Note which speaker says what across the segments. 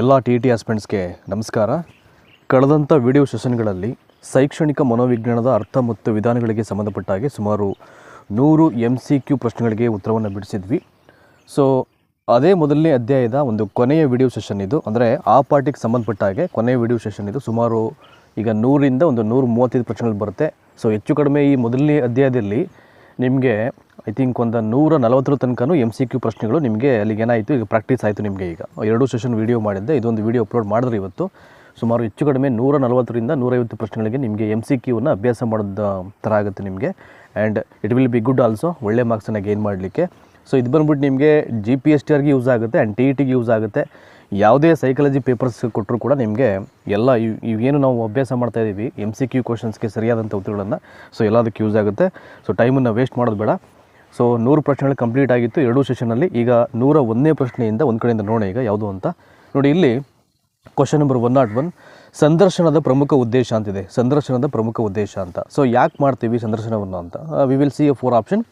Speaker 1: ಎಲ್ಲ T T ಆಸ್ಪೆಂಟ್ಸ್ಗೆ ನಮಸ್ಕಾರ. ಕಳೆದಂಥ video ಸೆಷನ್ಗಳಲ್ಲಿ ಶೈಕ್ಷಣಿಕ ಮನೋವಿಜ್ಞಾನದ ಅರ್ಥ ಮತ್ತು ವಿಧಾನಗಳಿಗೆ ಸಂಬಂಧಪಟ್ಟ ಹಾಗೆ ಸುಮಾರು ನೂರು ಎಂ ಸಿ ಕ್ಯೂ ಪ್ರಶ್ನೆಗಳಿಗೆ ಉತ್ತರವನ್ನು ಬಿಡಿಸಿದ್ವಿ. ಸೊ ಅದೇ ಮೊದಲನೇ ಅಧ್ಯಾಯದ ಒಂದು ಕೊನೆಯ ವಿಡಿಯೋ ಸೆಷನ್ ಇದು. ಅಂದರೆ ಆ ಪಾರ್ಟಿಗೆ ಸಂಬಂಧಪಟ್ಟ ಹಾಗೆ ಕೊನೆಯ ವಿಡಿಯೋ ಸೆಷನ್ ಇದು. ಸುಮಾರು ಈಗ ನೂರಿಂದ ಒಂದು ನೂರು ಮೂವತ್ತೈದು ಪ್ರಶ್ನೆಗಳು ಬರುತ್ತೆ. ಸೊ ಹೆಚ್ಚು ಕಡಿಮೆ ಈ ಮೊದಲನೇ ಅಧ್ಯಾಯದಲ್ಲಿ ನಿಮಗೆ ಐ ಥಿಂಕ್ ಒಂದು ನೂರ ನಲವತ್ತರ ತನಕನೂ ಎಂ ಸಿ ಕ್ಯೂ ಪ್ರಶ್ನೆಗಳು ನಿಮಗೆ ಅಲ್ಲಿಗೆ ಏನಾಯಿತು, ಈಗ ಪ್ರಾಕ್ಟೀಸ್ ಆಯಿತು ನಿಮಗೆ ಈಗ. ಎರಡು ಸೆಷನ್ ವೀಡಿಯೋ ಮಾಡಿದ್ದೆ, ಇದೊಂದು ವೀಡಿಯೋ ಅಪ್ಲೋಡ್ ಮಾಡಿದ್ರೆ ಇವತ್ತು. ಸುಮಾರು ಹೆಚ್ಚು ಕಡಿಮೆ ನೂರ ನಲವತ್ತರಿಂದ ನೂರೈವತ್ತು ಪ್ರಶ್ನೆಗಳಿಗೆ ನಿಮಗೆ ಎಂ ಸಿ ಕ್ಯೂನ ಅಭ್ಯಾಸ ಮಾಡೋದು ಥರ ಆಗುತ್ತೆ ನಿಮಗೆ. And it will be good also ಒಳ್ಳೆ ಮಾರ್ಕ್ಸನ್ನು ಗೇನ್ ಮಾಡಲಿಕ್ಕೆ. ಸೊ ಇದು ಬಂದ್ಬಿಟ್ಟು ನಿಮಗೆ ಜಿ ಪಿ ಎಸ್ ಟಿ ಆರ್ಗೆ ಯೂಸ್ ಆಗುತ್ತೆ ಆ್ಯಂಡ್ ಟಿ ಇ ಟಿಗೆ ಯೂಸ್ ಆಗುತ್ತೆ. ಯಾವುದೇ ಸೈಕಾಲಜಿ ಪೇಪರ್ಸ್ ಕೊಟ್ಟರು ಕೂಡ ನಿಮಗೆ ಎಲ್ಲ ಇವ್- ಇವೇನು ನಾವು ಅಭ್ಯಾಸ ಮಾಡ್ತಾ ಇದ್ದೀವಿ ಎಂ ಸಿ ಕ್ಯೂ ಕ್ವಶನ್ಸ್ಗೆ ಸರಿಯಾದಂಥ ಉತ್ತರಗಳನ್ನು ಸೊ ಎಲ್ಲದಕ್ಕೆ ಯೂಸ್ ಆಗುತ್ತೆ. ಸೊ ಟೈಮನ್ನು ವೇಸ್ಟ್ ಮಾಡೋದು ಬೇಡ. ಸೊ ನೂರು ಪ್ರಶ್ನೆಗಳು ಕಂಪ್ಲೀಟ್ ಆಗಿತ್ತು, ಎರಡೂ ಸೆಷನಲ್ಲಿ ಈಗ ನೂರ ಒಂದನೇ ಪ್ರಶ್ನೆಯಿಂದ ಒಂದು ಕಡೆಯಿಂದ ನೋಡೋಣ ಈಗ ಯಾವುದು ಅಂತ. ನೋಡಿ ಇಲ್ಲಿ question number one nought one ಸಂದರ್ಶನದ ಪ್ರಮುಖ ಉದ್ದೇಶ ಅಂತಿದೆ. ಸಂದರ್ಶನದ ಪ್ರಮುಖ ಉದ್ದೇಶ ಅಂತ. ಸೊ ಯಾಕೆ ಮಾಡ್ತೀವಿ ಸಂದರ್ಶನವನ್ನು ಅಂತ? We will see a four option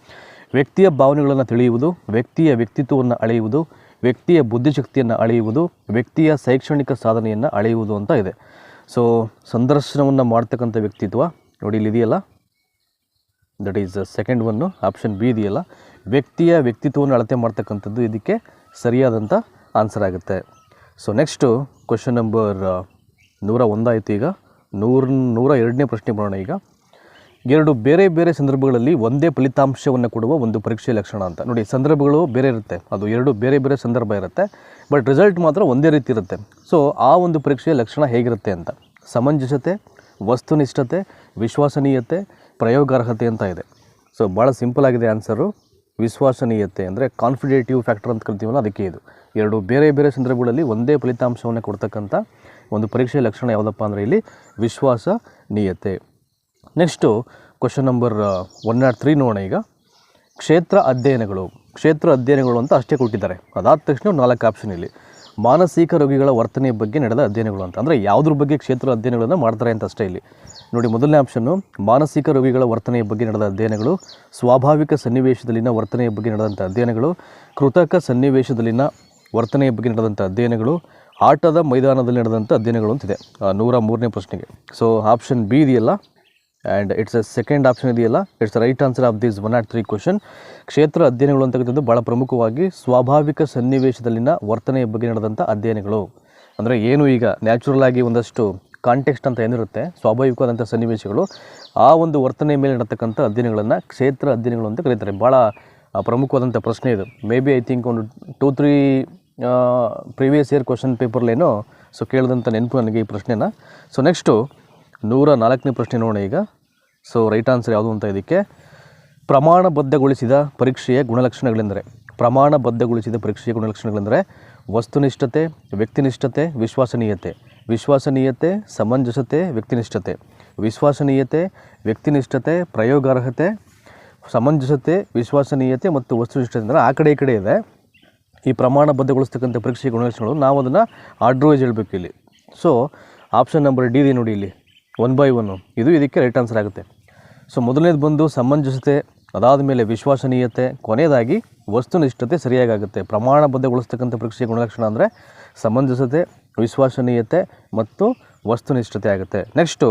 Speaker 1: ವ್ಯಕ್ತಿಯ ಭಾವನೆಗಳನ್ನು ತಿಳಿಯುವುದು, ವ್ಯಕ್ತಿಯ ವ್ಯಕ್ತಿತ್ವವನ್ನು ಅಳೆಯುವುದು ವ್ಯಕ್ತಿಯ ಬುದ್ಧಿಶಕ್ತಿಯನ್ನು ಅಳೆಯುವುದು, ವ್ಯಕ್ತಿಯ ಶೈಕ್ಷಣಿಕ ಸಾಧನೆಯನ್ನು ಅಳೆಯುವುದು ಅಂತ ಇದೆ. ಸೊ ಸಂದರ್ಶನವನ್ನು ಮಾಡ್ತಕ್ಕಂಥ ವ್ಯಕ್ತಿತ್ವ ನೋಡಿ, ಇಲ್ಲಿ ಇದೆಯಲ್ಲ? That is second one option B ಇದೆಯಲ್ಲ? ವ್ಯಕ್ತಿಯ ವ್ಯಕ್ತಿತ್ವವನ್ನು ಅಳತೆ ಮಾಡ್ತಕ್ಕಂಥದ್ದು ಇದಕ್ಕೆ ಸರಿಯಾದಂಥ ಆನ್ಸರ್ ಆಗುತ್ತೆ. ಸೊ ನೆಕ್ಸ್ಟು ಕ್ವಶನ್ ನಂಬರ್ ನೂರ ಒಂದಾಯಿತು ಈಗ. ನೂರ ನೂರ ಎರಡನೇ ಪ್ರಶ್ನೆ ಮಾಡೋಣ ಈಗ. ಎರಡು ಬೇರೆ ಬೇರೆ ಸಂದರ್ಭಗಳಲ್ಲಿ ಒಂದೇ ಫಲಿತಾಂಶವನ್ನು ಕೊಡುವ ಒಂದು ಪರೀಕ್ಷೆ ಲಕ್ಷಣ ಅಂತ. ನೋಡಿ, ಸಂದರ್ಭಗಳು ಬೇರೆ ಇರುತ್ತೆ. ಅದು ಎರಡು ಬೇರೆ ಬೇರೆ ಸಂದರ್ಭ ಇರುತ್ತೆ. ಬಟ್ ರಿಸಲ್ಟ್ ಮಾತ್ರ ಒಂದೇ ರೀತಿ ಇರುತ್ತೆ. ಸೊ ಆ ಒಂದು ಪರೀಕ್ಷೆಯ ಲಕ್ಷಣ ಹೇಗಿರುತ್ತೆ ಅಂತ. ಸಮಂಜಸತೆ, ವಸ್ತುನಿಷ್ಠತೆ, ವಿಶ್ವಾಸನೀಯತೆ, ಪ್ರಯೋಗಾರ್ಹತೆ ಅಂತ ಇದೆ. ಸೊ ಭಾಳ ಸಿಂಪಲ್ ಆಗಿದೆ ಆನ್ಸರು ವಿಶ್ವಾಸನೀಯತೆ ಅಂದರೆ ಕಾನ್ಫಿಡೇಟಿವ್ ಫ್ಯಾಕ್ಟರ್ ಅಂತ ಕರಿತೀವಲ್ಲ, ಅದಕ್ಕೆ ಇದು. ಎರಡು ಬೇರೆ ಬೇರೆ ಸಂದರ್ಭಗಳಲ್ಲಿ ಒಂದೇ ಫಲಿತಾಂಶವನ್ನು ಕೊಡ್ತಕ್ಕಂಥ ಒಂದು ಪರೀಕ್ಷೆಯ ಲಕ್ಷಣ ಯಾವುದಪ್ಪ ಅಂದರೆ ಇಲ್ಲಿ ವಿಶ್ವಾಸನೀಯತೆ. Next question number one nought three ನೋಡೋಣ ಈಗ. ಕ್ಷೇತ್ರ ಅಧ್ಯಯನಗಳು ಕ್ಷೇತ್ರ ಅಧ್ಯಯನಗಳು ಅಂತ ಅಷ್ಟೇ ಕೊಟ್ಟಿದ್ದಾರೆ. ಅದಾದ ತಕ್ಷಣ ನಾಲ್ಕು ಆಪ್ಷನ್ ಇಲ್ಲಿ. ಮಾನಸಿಕ ರೋಗಿಗಳ ವರ್ತನೆಯ ಬಗ್ಗೆ ನಡೆದ ಅಧ್ಯಯನಗಳು ಅಂತ. ಅಂದರೆ ಯಾವುದ್ರ ಬಗ್ಗೆ ಕ್ಷೇತ್ರ ಅಧ್ಯಯನಗಳನ್ನು ಮಾಡ್ತಾರೆ ಅಂತ ಅಷ್ಟೇ ಇಲ್ಲಿ. ನೋಡಿ, ಮೊದಲನೇ ಆಪ್ಷನ್ನು ಮಾನಸಿಕ ರೋಗಿಗಳ ವರ್ತನೆಯ ಬಗ್ಗೆ ನಡೆದ ಅಧ್ಯಯನಗಳು, ಸ್ವಾಭಾವಿಕ ಸನ್ನಿವೇಶದಲ್ಲಿನ ವರ್ತನೆಯ ಬಗ್ಗೆ ನಡೆದಂಥ ಅಧ್ಯಯನಗಳು, ಕೃತಕ ಸನ್ನಿವೇಶದಲ್ಲಿನ ವರ್ತನೆಯ ಬಗ್ಗೆ ನಡೆದಂಥ ಅಧ್ಯಯನಗಳು, ಆಟದ ಮೈದಾನದಲ್ಲಿ ನಡೆದಂಥ ಅಧ್ಯಯನಗಳು ಅಂತಿದೆ. ನೂರ ಮೂರನೇ ಪ್ರಶ್ನೆಗೆ. ಸೊ ಆಪ್ಷನ್ ಬಿ ಇದೆಯಲ್ಲ? And it's a second option ಇದೆಯಲ್ಲ? It's right answer of this one nought three question ಕ್ಷೇತ್ರ ಅಧ್ಯಯನಗಳು ಅಂತಕ್ಕಂಥದ್ದು ಭಾಳ ಪ್ರಮುಖವಾಗಿ ಸ್ವಾಭಾವಿಕ ಸನ್ನಿವೇಶದಲ್ಲಿನ ವರ್ತನೆಯ ಬಗ್ಗೆ ನಡೆದಂಥ ಅಧ್ಯಯನಗಳು. ಅಂದರೆ ಏನು ಈಗ ನ್ಯಾಚುರಲ್ ಆಗಿ ಒಂದಷ್ಟು ಕಾಂಟೆಕ್ಸ್ಟ್ ಅಂತ ಏನಿರುತ್ತೆ, ಸ್ವಾಭಾವಿಕವಾದಂಥ ಸನ್ನಿವೇಶಗಳು, ಆ ಒಂದು ವರ್ತನೆಯ ಮೇಲೆ ನಡತಕ್ಕಂಥ ಅಧ್ಯಯನಗಳನ್ನು ಕ್ಷೇತ್ರ ಅಧ್ಯಯನಗಳು ಅಂತ ಕರೀತಾರೆ. ಭಾಳ ಪ್ರಮುಖವಾದಂಥ ಪ್ರಶ್ನೆ ಇದು. ಮೇ ಬಿ ಐ ಥಿಂಕ್ ಒಂದು two three previous year question ಪೇಪರ್ಲೇನೋ so ಕೇಳಿದಂಥ ನೆನಪು ನನಗೆ ಈ ಪ್ರಶ್ನೆನ. ಸೊ ನೆಕ್ಸ್ಟು ನೂರ ನಾಲ್ಕನೇ ಪ್ರಶ್ನೆ ನೋಡೋಣ ಈಗ. ಸೊ ರೈಟ್ ಆನ್ಸರ್ ಯಾವುದು ಅಂತ ಇದಕ್ಕೆ, ಪ್ರಮಾಣಬದ್ಧಗೊಳಿಸಿದ ಪರೀಕ್ಷೆಯ ಗುಣಲಕ್ಷಣಗಳೆಂದರೆ, ಪ್ರಮಾಣಬದ್ಧಗೊಳಿಸಿದ ಪರೀಕ್ಷೆಯ ಗುಣಲಕ್ಷಣಗಳೆಂದರೆ, ವಸ್ತುನಿಷ್ಠತೆ, ವ್ಯಕ್ತಿನಿಷ್ಠತೆ, ವಿಶ್ವಾಸನೀಯತೆ ವಿಶ್ವಾಸನೀಯತೆ, ಸಮಂಜಸತೆ, ವ್ಯಕ್ತಿನಿಷ್ಠತೆ, ವಿಶ್ವಾಸನೀಯತೆ, ವ್ಯಕ್ತಿನಿಷ್ಠತೆ, ಪ್ರಯೋಗಾರ್ಹತೆ, ಸಮಂಜಸತೆ, ವಿಶ್ವಾಸನೀಯತೆ ಮತ್ತು ವಸ್ತುನಿಷ್ಠತೆ ಅಂದರೆ ಆ ಕಡೆ ಈ ಕಡೆ ಇದೆ. ಈ ಪ್ರಮಾಣಬದ್ಧಗೊಳಿಸ್ತಕ್ಕಂಥ ಪರೀಕ್ಷೆಯ ಗುಣಲಕ್ಷಣಗಳು, ನಾವು ಅದನ್ನು ಆರ್ಡ್ರ್ ವೈಸ್ ಹೇಳಬೇಕು ಇಲ್ಲಿ. ಸೊ ಆಪ್ಷನ್ ನಂಬರ್ ಡಿ ಇದೆ ನೋಡಿ ಇಲ್ಲಿ. ಒನ್ ಬೈ ಒನ್ ಇದು ಇದಕ್ಕೆ ರೈಟ್ ಆನ್ಸರ್ ಆಗುತ್ತೆ. ಸೊ ಮೊದಲನೇದು ಬಂದು ಸಮಂಜಸತೆ, ಅದಾದ ಮೇಲೆ ವಿಶ್ವಾಸನೀಯತೆ, ಕೊನೆಯದಾಗಿ ವಸ್ತುನಿಷ್ಠತೆ ಸರಿಯಾಗುತ್ತೆ ಪ್ರಮಾಣಬದ್ಧಗೊಳಿಸ್ತಕ್ಕಂಥ ಪರೀಕ್ಷೆಯ ಗುಣಲಕ್ಷಣ ಅಂದರೆ ಸಮಂಜಸತೆ, ವಿಶ್ವಾಸನೀಯತೆ ಮತ್ತು ವಸ್ತುನಿಷ್ಠತೆ ಆಗುತ್ತೆ. ನೆಕ್ಸ್ಟು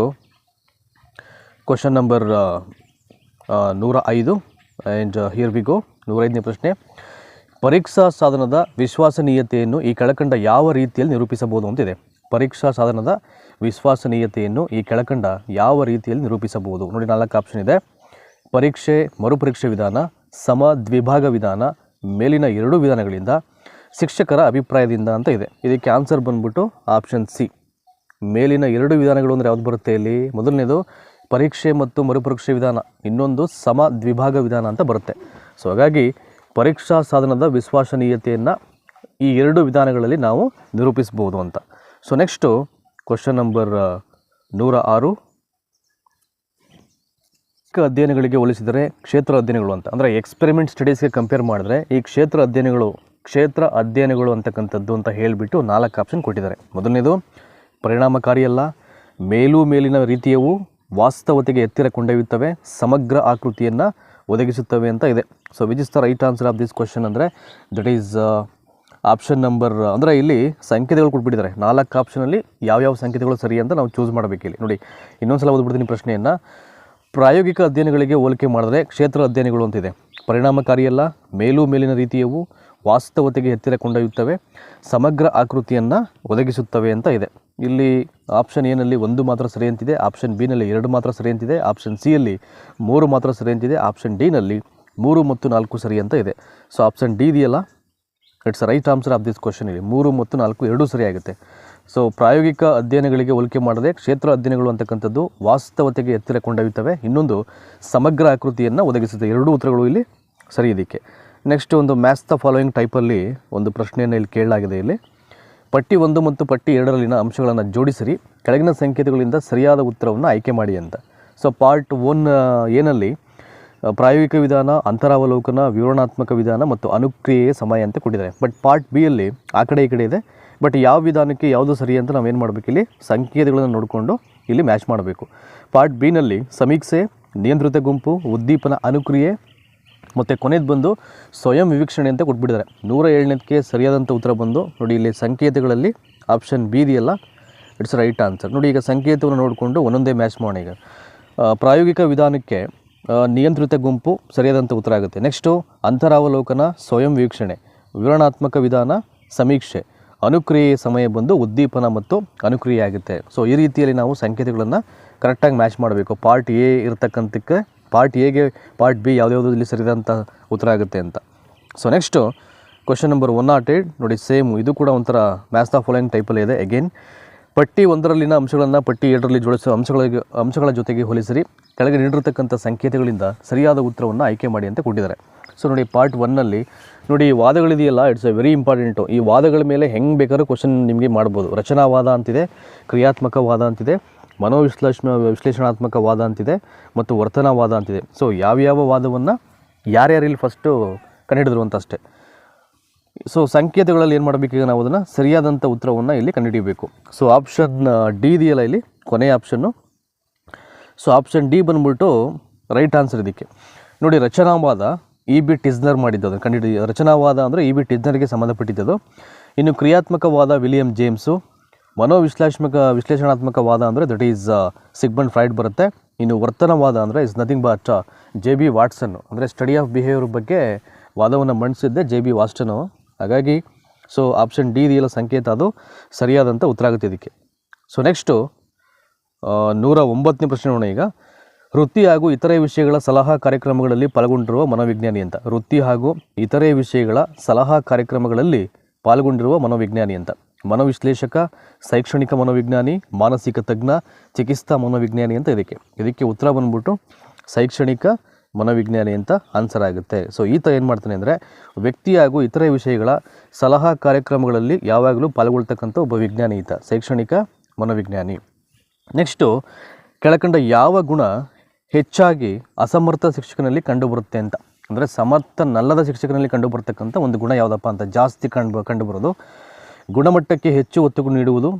Speaker 1: ಕ್ವಶನ್ ನಂಬರ್ ನೂರ ಐದು. ಆ್ಯಂಡ್ ಹಿಯರ್ ವಿ ಗೋ ನೂರೈದನೇ ಪ್ರಶ್ನೆ. ಪರೀಕ್ಷಾ ಸಾಧನದ ವಿಶ್ವಾಸನೀಯತೆಯನ್ನು ಈ ಕೆಳಕಂಡ ಯಾವ ರೀತಿಯಲ್ಲಿ ನಿರೂಪಿಸಬಹುದು ಅಂತಿದೆ. ಪರೀಕ್ಷಾ ಸಾಧನದ ವಿಶ್ವಸನೀಯತೆಯನ್ನು ಈ ಕೆಳಕಂಡ ಯಾವ ರೀತಿಯಲ್ಲಿ ನಿರೂಪಿಸಬಹುದು? ನೋಡಿ, ನಾಲ್ಕು ಆಪ್ಷನ್ ಇದೆ. ಪರೀಕ್ಷೆ, ಮರುಪರೀಕ್ಷೆ ವಿಧಾನ ಸಮ ದ್ವಿಭಾಗ ವಿಧಾನ, ಮೇಲಿನ ಎರಡು ವಿಧಾನಗಳಿಂದ ಶಿಕ್ಷಕರ ಅಭಿಪ್ರಾಯದಿಂದ ಅಂತ ಇದೆ. ಇದಕ್ಕೆ ಆನ್ಸರ್ ಬಂದ್ಬಿಟ್ಟು ಆಪ್ಷನ್ ಸಿ ಮೇಲಿನ ಎರಡು ವಿಧಾನಗಳು ಅಂದರೆ ಯಾವ್ದು ಬರುತ್ತೆ ಇಲ್ಲಿ? ಮೊದಲನೇದು, ಪರೀಕ್ಷೆ ಮತ್ತು ಮರುಪರೀಕ್ಷೆ ವಿಧಾನ. ಇನ್ನೊಂದು ಸಮ ದ್ವಿಭಾಗ ವಿಧಾನ ಅಂತ ಬರುತ್ತೆ. ಸೊ ಹಾಗಾಗಿ ಪರೀಕ್ಷಾ ಸಾಧನದ ವಿಶ್ವಾಸನೀಯತೆಯನ್ನು ಈ ಎರಡು ವಿಧಾನಗಳಲ್ಲಿ ನಾವು ನಿರೂಪಿಸ್ಬೋದು ಅಂತ. ಸೊ ನೆಕ್ಸ್ಟು ಕ್ವಶನ್ ನಂಬರ್ ನೂರ ಆರು. ಅಧ್ಯಯನಗಳಿಗೆ ಹೋಲಿಸಿದರೆ ಕ್ಷೇತ್ರ ಅಧ್ಯಯನಗಳು ಅಂತ, ಅಂದರೆ ಎಕ್ಸ್ಪೆರಿಮೆಂಟ್ ಸ್ಟಡೀಸ್ಗೆ ಕಂಪೇರ್ ಮಾಡಿದ್ರೆ ಈ ಕ್ಷೇತ್ರ ಅಧ್ಯಯನಗಳು ಕ್ಷೇತ್ರ ಅಧ್ಯಯನಗಳು ಅಂತಕ್ಕಂಥದ್ದು ಅಂತ ಹೇಳಿಬಿಟ್ಟು ನಾಲ್ಕು ಆಪ್ಷನ್ ಕೊಟ್ಟಿದ್ದಾರೆ. ಮೊದಲನೇದು, ಪರಿಣಾಮಕಾರಿಯಲ್ಲ, ಮೇಲು ಮೇಲಿನ ರೀತಿಯವು ವಾಸ್ತವತೆಗೆ ಎತ್ತಿರ ಕೊಂಡೊಯ್ಯುತ್ತವೆ ಸಮಗ್ರ ಆಕೃತಿಯನ್ನು ಒದಗಿಸುತ್ತವೆ ಅಂತ ಇದೆ. So which is the right answer of this question ಅಂದರೆ ದಟ್ ಈಸ್ ಆಪ್ಷನ್ ನಂಬರ್, ಅಂದರೆ ಇಲ್ಲಿ ಸಂಕೇತಗಳು ಕೊಟ್ಬಿಟ್ಟಿದ್ದಾರೆ. ನಾಲ್ಕು ಆಪ್ಷನಲ್ಲಿ ಯಾವ್ಯಾವ ಸಂಕೇತಗಳು ಸರಿ ಅಂತ ನಾವು ಚೂಸ್ ಮಾಡಬೇಕು ಇಲ್ಲಿ. ನೋಡಿ ಇನ್ನೊಂದು ಸಲ ಓದ್ಬಿಡ್ತೀನಿ ಪ್ರಶ್ನೆಯನ್ನು. ಪ್ರಾಯೋಗಿಕ ಅಧ್ಯಯನಗಳಿಗೆ ಹೋಲಿಕೆ ಮಾಡಿದ್ರೆ ಕ್ಷೇತ್ರ ಅಧ್ಯಯನಗಳು ಅಂತಿದೆ. ಪರಿಣಾಮಕಾರಿಯಲ್ಲ, ಮೇಲು ಮೇಲಿನ ರೀತಿಯವು ವಾಸ್ತವತೆಗೆ ಹತ್ತಿರ ಕೊಂಡೊಯ್ಯುತ್ತವೆ, ಸಮಗ್ರ ಆಕೃತಿಯನ್ನು ಒದಗಿಸುತ್ತವೆ ಅಂತ ಇದೆ. ಇಲ್ಲಿ ಆಪ್ಷನ್ ಎನಲ್ಲಿ ಒಂದು ಮಾತ್ರ ಸರಿ ಅಂತಿದೆ ಆಪ್ಷನ್ ಬಿನಲ್ಲಿ ಎರಡು ಮಾತ್ರ ಸರಿ ಅಂತಿದೆ ಆಪ್ಷನ್ ಸಿಯಲ್ಲಿ ಮೂರು ಮಾತ್ರ ಸರಿ ಅಂತಿದೆ ಆಪ್ಷನ್ ಡಿನಲ್ಲಿ ಮೂರು ಮತ್ತು ನಾಲ್ಕು ಸರಿ ಅಂತ ಇದೆ. ಸೊ ಆಪ್ಷನ್ ಡಿ ಇದೆಯಲ್ಲ? It's right answer of this question ಇಲ್ಲಿ ಮೂರು ಮತ್ತು ನಾಲ್ಕು ಎರಡೂ ಸರಿಯಾಗುತ್ತೆ ಸೊ ಪ್ರಾಯೋಗಿಕ ಅಧ್ಯಯನಗಳಿಗೆ ಹೋಲಿಕೆ ಮಾಡದೆ ಕ್ಷೇತ್ರ ಅಧ್ಯಯನಗಳು ಅಂತಕ್ಕಂಥದ್ದು ವಾಸ್ತವತೆಗೆ ಎತ್ತಿರ ಕೊಂಡೊಯ್ಯುತ್ತವೆ ಇನ್ನೊಂದು ಸಮಗ್ರ ಆಕೃತಿಯನ್ನು ಒದಗಿಸುತ್ತೆ. ಎರಡೂ ಉತ್ತರಗಳು ಇಲ್ಲಿ ಸರಿ ಇದಕ್ಕೆ. ನೆಕ್ಸ್ಟ್ ಒಂದು ಮ್ಯಾಥ್ಸ್ ದ ಫಾಲೋಯಿಂಗ್ ಟೈಪಲ್ಲಿ ಒಂದು ಪ್ರಶ್ನೆಯನ್ನು ಇಲ್ಲಿ ಕೇಳಲಾಗಿದೆ ಇಲ್ಲಿ. ಪಟ್ಟಿ ಒಂದು ಮತ್ತು ಪಟ್ಟಿ ಎರಡರಲ್ಲಿನ ಅಂಶಗಳನ್ನು ಜೋಡಿಸಿರಿ. ಕೆಳಗಿನ ಸಂಕೇತಗಳಿಂದ ಸರಿಯಾದ ಉತ್ತರವನ್ನು ಆಯ್ಕೆ ಮಾಡಿ ಅಂತ. ಸೊ ಪಾರ್ಟ್ ಒನ್ ಏನಲ್ಲಿ ಪ್ರಾಯೋಗಿಕ ವಿಧಾನ, ಅಂತರಾವಲೋಕನ, ವಿವರಣಾತ್ಮಕ ವಿಧಾನ ಮತ್ತು ಅನುಕ್ರಿಯೆಯ ಸಮಯ ಅಂತ ಕೊಟ್ಟಿದ್ದಾರೆ. ಬಟ್ ಪಾರ್ಟ್ ಬಿಯಲ್ಲಿ ಆ ಕಡೆ ಈ ಕಡೆ ಇದೆ. ಬಟ್ ಯಾವ ವಿಧಾನಕ್ಕೆ ಯಾವುದು ಸರಿ ಅಂತ ನಾವೇನು ಮಾಡಬೇಕು ಇಲ್ಲಿ? ಸಂಕೇತಗಳನ್ನು ನೋಡಿಕೊಂಡು ಇಲ್ಲಿ ಮ್ಯಾಚ್ ಮಾಡಬೇಕು. ಪಾರ್ಟ್ ಬಿನಲ್ಲಿ ಸಮೀಕ್ಷೆ, ನಿಯಂತ್ರಿತ ಗುಂಪು, ಉದ್ದೀಪನ ಅನುಕ್ರಿಯೆ ಮತ್ತು ಕೊನೆದು ಬಂದು ಸ್ವಯಂ ವಿವೀಕ್ಷಣೆ ಅಂತ ಕೊಟ್ಬಿಟ್ಟಿದ್ದಾರೆ. ನೂರ ಏಳನೇದಕ್ಕೆ ಸರಿಯಾದಂಥ ಉತ್ತರ ಬಂದು ನೋಡಿ ಇಲ್ಲಿ ಸಂಕೇತಗಳಲ್ಲಿ ಆಪ್ಷನ್ ಬಿ ಇದೆಯಲ್ಲ? ಇಟ್ಸ್ ರೈಟ್ ಆನ್ಸರ್ ನೋಡಿ ಈಗ ಸಂಕೇತವನ್ನು ನೋಡಿಕೊಂಡು ಒಂದೊಂದೇ ಮ್ಯಾಚ್ ಮಾಡೋಣ ಈಗ. ಪ್ರಾಯೋಗಿಕ ವಿಧಾನಕ್ಕೆ ನಿಯಂತ್ರಿತ ಗುಂಪು ಸರಿಯಾದಂಥ ಉತ್ತರ ಆಗುತ್ತೆ. ನೆಕ್ಸ್ಟು ಅಂತರಾವಲೋಕನ ಸ್ವಯಂ ವೀಕ್ಷಣೆ, ವಿವರಣಾತ್ಮಕ ವಿಧಾನ ಸಮೀಕ್ಷೆ, ಅನುಕ್ರಿಯೆ ಸಮಯ ಬಂದು ಉದ್ದೀಪನ ಮತ್ತು ಅನುಕ್ರಿಯೆ ಆಗುತ್ತೆ. ಸೊ ಈ ರೀತಿಯಲ್ಲಿ ನಾವು ಸಂಕೇತಗಳನ್ನು ಕರೆಕ್ಟಾಗಿ ಮ್ಯಾಚ್ ಮಾಡಬೇಕು. ಪಾರ್ಟ್ ಎ ಇರತಕ್ಕಂಥಕ್ಕೆ ಪಾರ್ಟ್ ಎಗೆ ಪಾರ್ಟ್ ಬಿ ಯಾವುದ್ಯಾವುದಲ್ಲಿ ಇಲ್ಲಿ ಸರಿದಂಥ ಉತ್ತರ ಆಗುತ್ತೆ ಅಂತ. So next question number one nought eight ನೋಡಿ ಸೇಮ್ ಇದು ಕೂಡ ಒಂಥರ ಮ್ಯಾಥ್ಸ್ ದ ಫಾಲೋಯಿಂಗ್ ಟೈಪಲ್ಲಿ ಇದೆ. ಅಗೇನ್ ಪಟ್ಟಿ ಒಂದರಲ್ಲಿನ ಅಂಶಗಳನ್ನು ಪಟ್ಟಿ ಎರಡರಲ್ಲಿ ಜೋಡಿಸೋ ಅಂಶಗಳಿಗೆ, ಅಂಶಗಳ ಜೊತೆಗೆ ಹೋಲಿಸಿರಿ. ಕೆಳಗೆ ನೀಡಿರತಕ್ಕಂಥ ಸಂಕೇತಗಳಿಂದ ಸರಿಯಾದ ಉತ್ತರವನ್ನು ಆಯ್ಕೆ ಮಾಡಿ ಅಂತ ಕೊಟ್ಟಿದ್ದಾರೆ. ಸೊ ನೋಡಿ ಪಾರ್ಟ್ ಒನ್ನಲ್ಲಿ ನೋಡಿ, ಈ ವಾದಗಳಿದೆಯಲ್ಲ ಇಟ್ಸ್ ಎ ವೆರಿ ಇಂಪಾರ್ಟೆಂಟು ಈ ವಾದಗಳ ಮೇಲೆ ಹೆಂಗೆ ಬೇಕಾದ್ರೂ ಕ್ವಶನ್ ನಿಮಗೆ ಮಾಡ್ಬೋದು. ರಚನಾವಾದ ಅಂತಿದೆ, ಕ್ರಿಯಾತ್ಮಕವಾದ ಅಂತಿದೆ, ಮನೋವಿಶ್ಲೇಷಣ ವಿಶ್ಲೇಷಣಾತ್ಮಕ ವಾದ ಅಂತಿದೆ, ಮತ್ತು ವರ್ತನವಾದ ಅಂತಿದೆ. ಸೊ ಯಾವ್ಯಾವ ವಾದವನ್ನು ಯಾರ್ಯಾರು ಇಲ್ಲಿ ಫಸ್ಟು ಕಂಡುಹಿಡಿದ್ರು ಅಂತ ಅಷ್ಟೇ. ಸೊ ಸಂಕೇತಗಳಲ್ಲಿ ಏನು ಮಾಡಬೇಕೀಗ ನಾವು ಅದನ್ನು ಸರಿಯಾದಂಥ ಉತ್ತರವನ್ನು ಇಲ್ಲಿ ಕಂಡುಹಿಡಿಯಬೇಕು ಸೊ ಆಪ್ಷನ್ ಡಿ ಇದೆಯಲ್ಲ ಇಲ್ಲಿ? ಕೊನೆಯ ಆಪ್ಷನ್ನು ಸೊ ಆಪ್ಷನ್ ಡಿ ಬಂದ್ಬಿಟ್ಟು ರೈಟ್ ಆನ್ಸರ್ ಇದಕ್ಕೆ. ನೋಡಿ, ರಚನಾವಾದ ಇ ಬಿ ಟಿಸ್ನರ್ ಮಾಡಿದ್ದು ಅದನ್ನು ಕಂಡಿಡಿ, ರಚನಾವಾದ ಅಂದರೆ ಇ ಬಿ ಟಿಸ್ನರ್ಗೆ ಸಂಬಂಧಪಟ್ಟಿದ್ದದು ಇನ್ನು ಕ್ರಿಯಾತ್ಮಕವಾದ ವಿಲಿಯಂ ಜೇಮ್ಸು ಮನೋವಿಶ್ಲೇಷ್ಮಕ ವಿಶ್ಲೇಷಣಾತ್ಮಕವಾದ ಅಂದರೆ ದಟ್ ಈಸ್ ಸಿಗ್ಮಂಡ್ ಫ್ರೈಡ್ ಬರುತ್ತೆ. ಇನ್ನು ವರ್ತನವಾದ ಅಂದರೆ is nothing but J B Watson ಅಂದರೆ ಸ್ಟಡಿ ಆಫ್ ಬಿಹೇವಿಯರ್ ಬಗ್ಗೆ ವಾದವನ್ನು ಮಂಡಿಸಿದ್ದೆ ಜೆ ಬಿ ವಾಸ್ಟನು ಹಾಗಾಗಿ ಸೊ ಆಪ್ಷನ್ ಡಿ ಇದೆಯಲ್ಲ ಸಂಕೇತ ಅದು. ಸರಿಯಾದಂಥ ಉತ್ತರ ಆಗುತ್ತೆ ಇದಕ್ಕೆ. ಸೊ ನೆಕ್ಸ್ಟು ನೂರ ಒಂಬತ್ತನೇ ಪ್ರಶ್ನೆ ನೋಡೋಣ ಈಗ. ವೃತ್ತಿ ಹಾಗೂ ಇತರೆ ವಿಷಯಗಳ ಸಲಹಾ ಕಾರ್ಯಕ್ರಮಗಳಲ್ಲಿ ಪಾಲ್ಗೊಂಡಿರುವ ಮನೋವಿಜ್ಞಾನಿ ಅಂತ. ವೃತ್ತಿ ಹಾಗೂ ಇತರೆ ವಿಷಯಗಳ ಸಲಹಾ ಕಾರ್ಯಕ್ರಮಗಳಲ್ಲಿ ಪಾಲ್ಗೊಂಡಿರುವ ಮನೋವಿಜ್ಞಾನಿ ಅಂತ. ಮನೋವಿಶ್ಲೇಷಕ, ಶೈಕ್ಷಣಿಕ ಮನೋವಿಜ್ಞಾನಿ, ಮಾನಸಿಕ ತಜ್ಞ, ಚಿಕಿತ್ಸಾ ಮನೋವಿಜ್ಞಾನಿ ಅಂತ ಇದಕ್ಕೆ. ಇದಕ್ಕೆ ಉತ್ತರ ಬಂದ್ಬಿಟ್ಟು ಶೈಕ್ಷಣಿಕ ಮನೋವಿಜ್ಞಾನಿ ಅಂತ ಆನ್ಸರ್ ಆಗುತ್ತೆ. ಸೊ ಈತ ಏನು ಮಾಡ್ತಾನೆ ಅಂದರೆ ವ್ಯಕ್ತಿ ಹಾಗೂ ಇತರೆ ವಿಷಯಗಳ ಸಲಹಾ ಕಾರ್ಯಕ್ರಮಗಳಲ್ಲಿ ಯಾವಾಗಲೂ ಪಾಲ್ಗೊಳ್ತಕ್ಕಂಥ ಒಬ್ಬ ವಿಜ್ಞಾನಿ ಈತ. ಶೈಕ್ಷಣಿಕ ಮನೋವಿಜ್ಞಾನಿ. ನೆಕ್ಸ್ಟು, ಕೆಳಕಂಡ ಯಾವ ಗುಣ ಹೆಚ್ಚಾಗಿ ಅಸಮರ್ಥ ಶಿಕ್ಷಕನಲ್ಲಿ ಕಂಡುಬರುತ್ತೆ ಅಂತ? ಅಂದರೆ ಸಮರ್ಥನಲ್ಲದ ಶಿಕ್ಷಕನಲ್ಲಿ ಕಂಡುಬರ್ತಕ್ಕಂಥ ಒಂದು ಗುಣ ಯಾವುದಪ್ಪ ಅಂತ ಜಾಸ್ತಿ ಕಂಡು ಕಂಡುಬರೋದು. ಗುಣಮಟ್ಟಕ್ಕೆ ಹೆಚ್ಚು ಒತ್ತು ನೀಡುವುದು,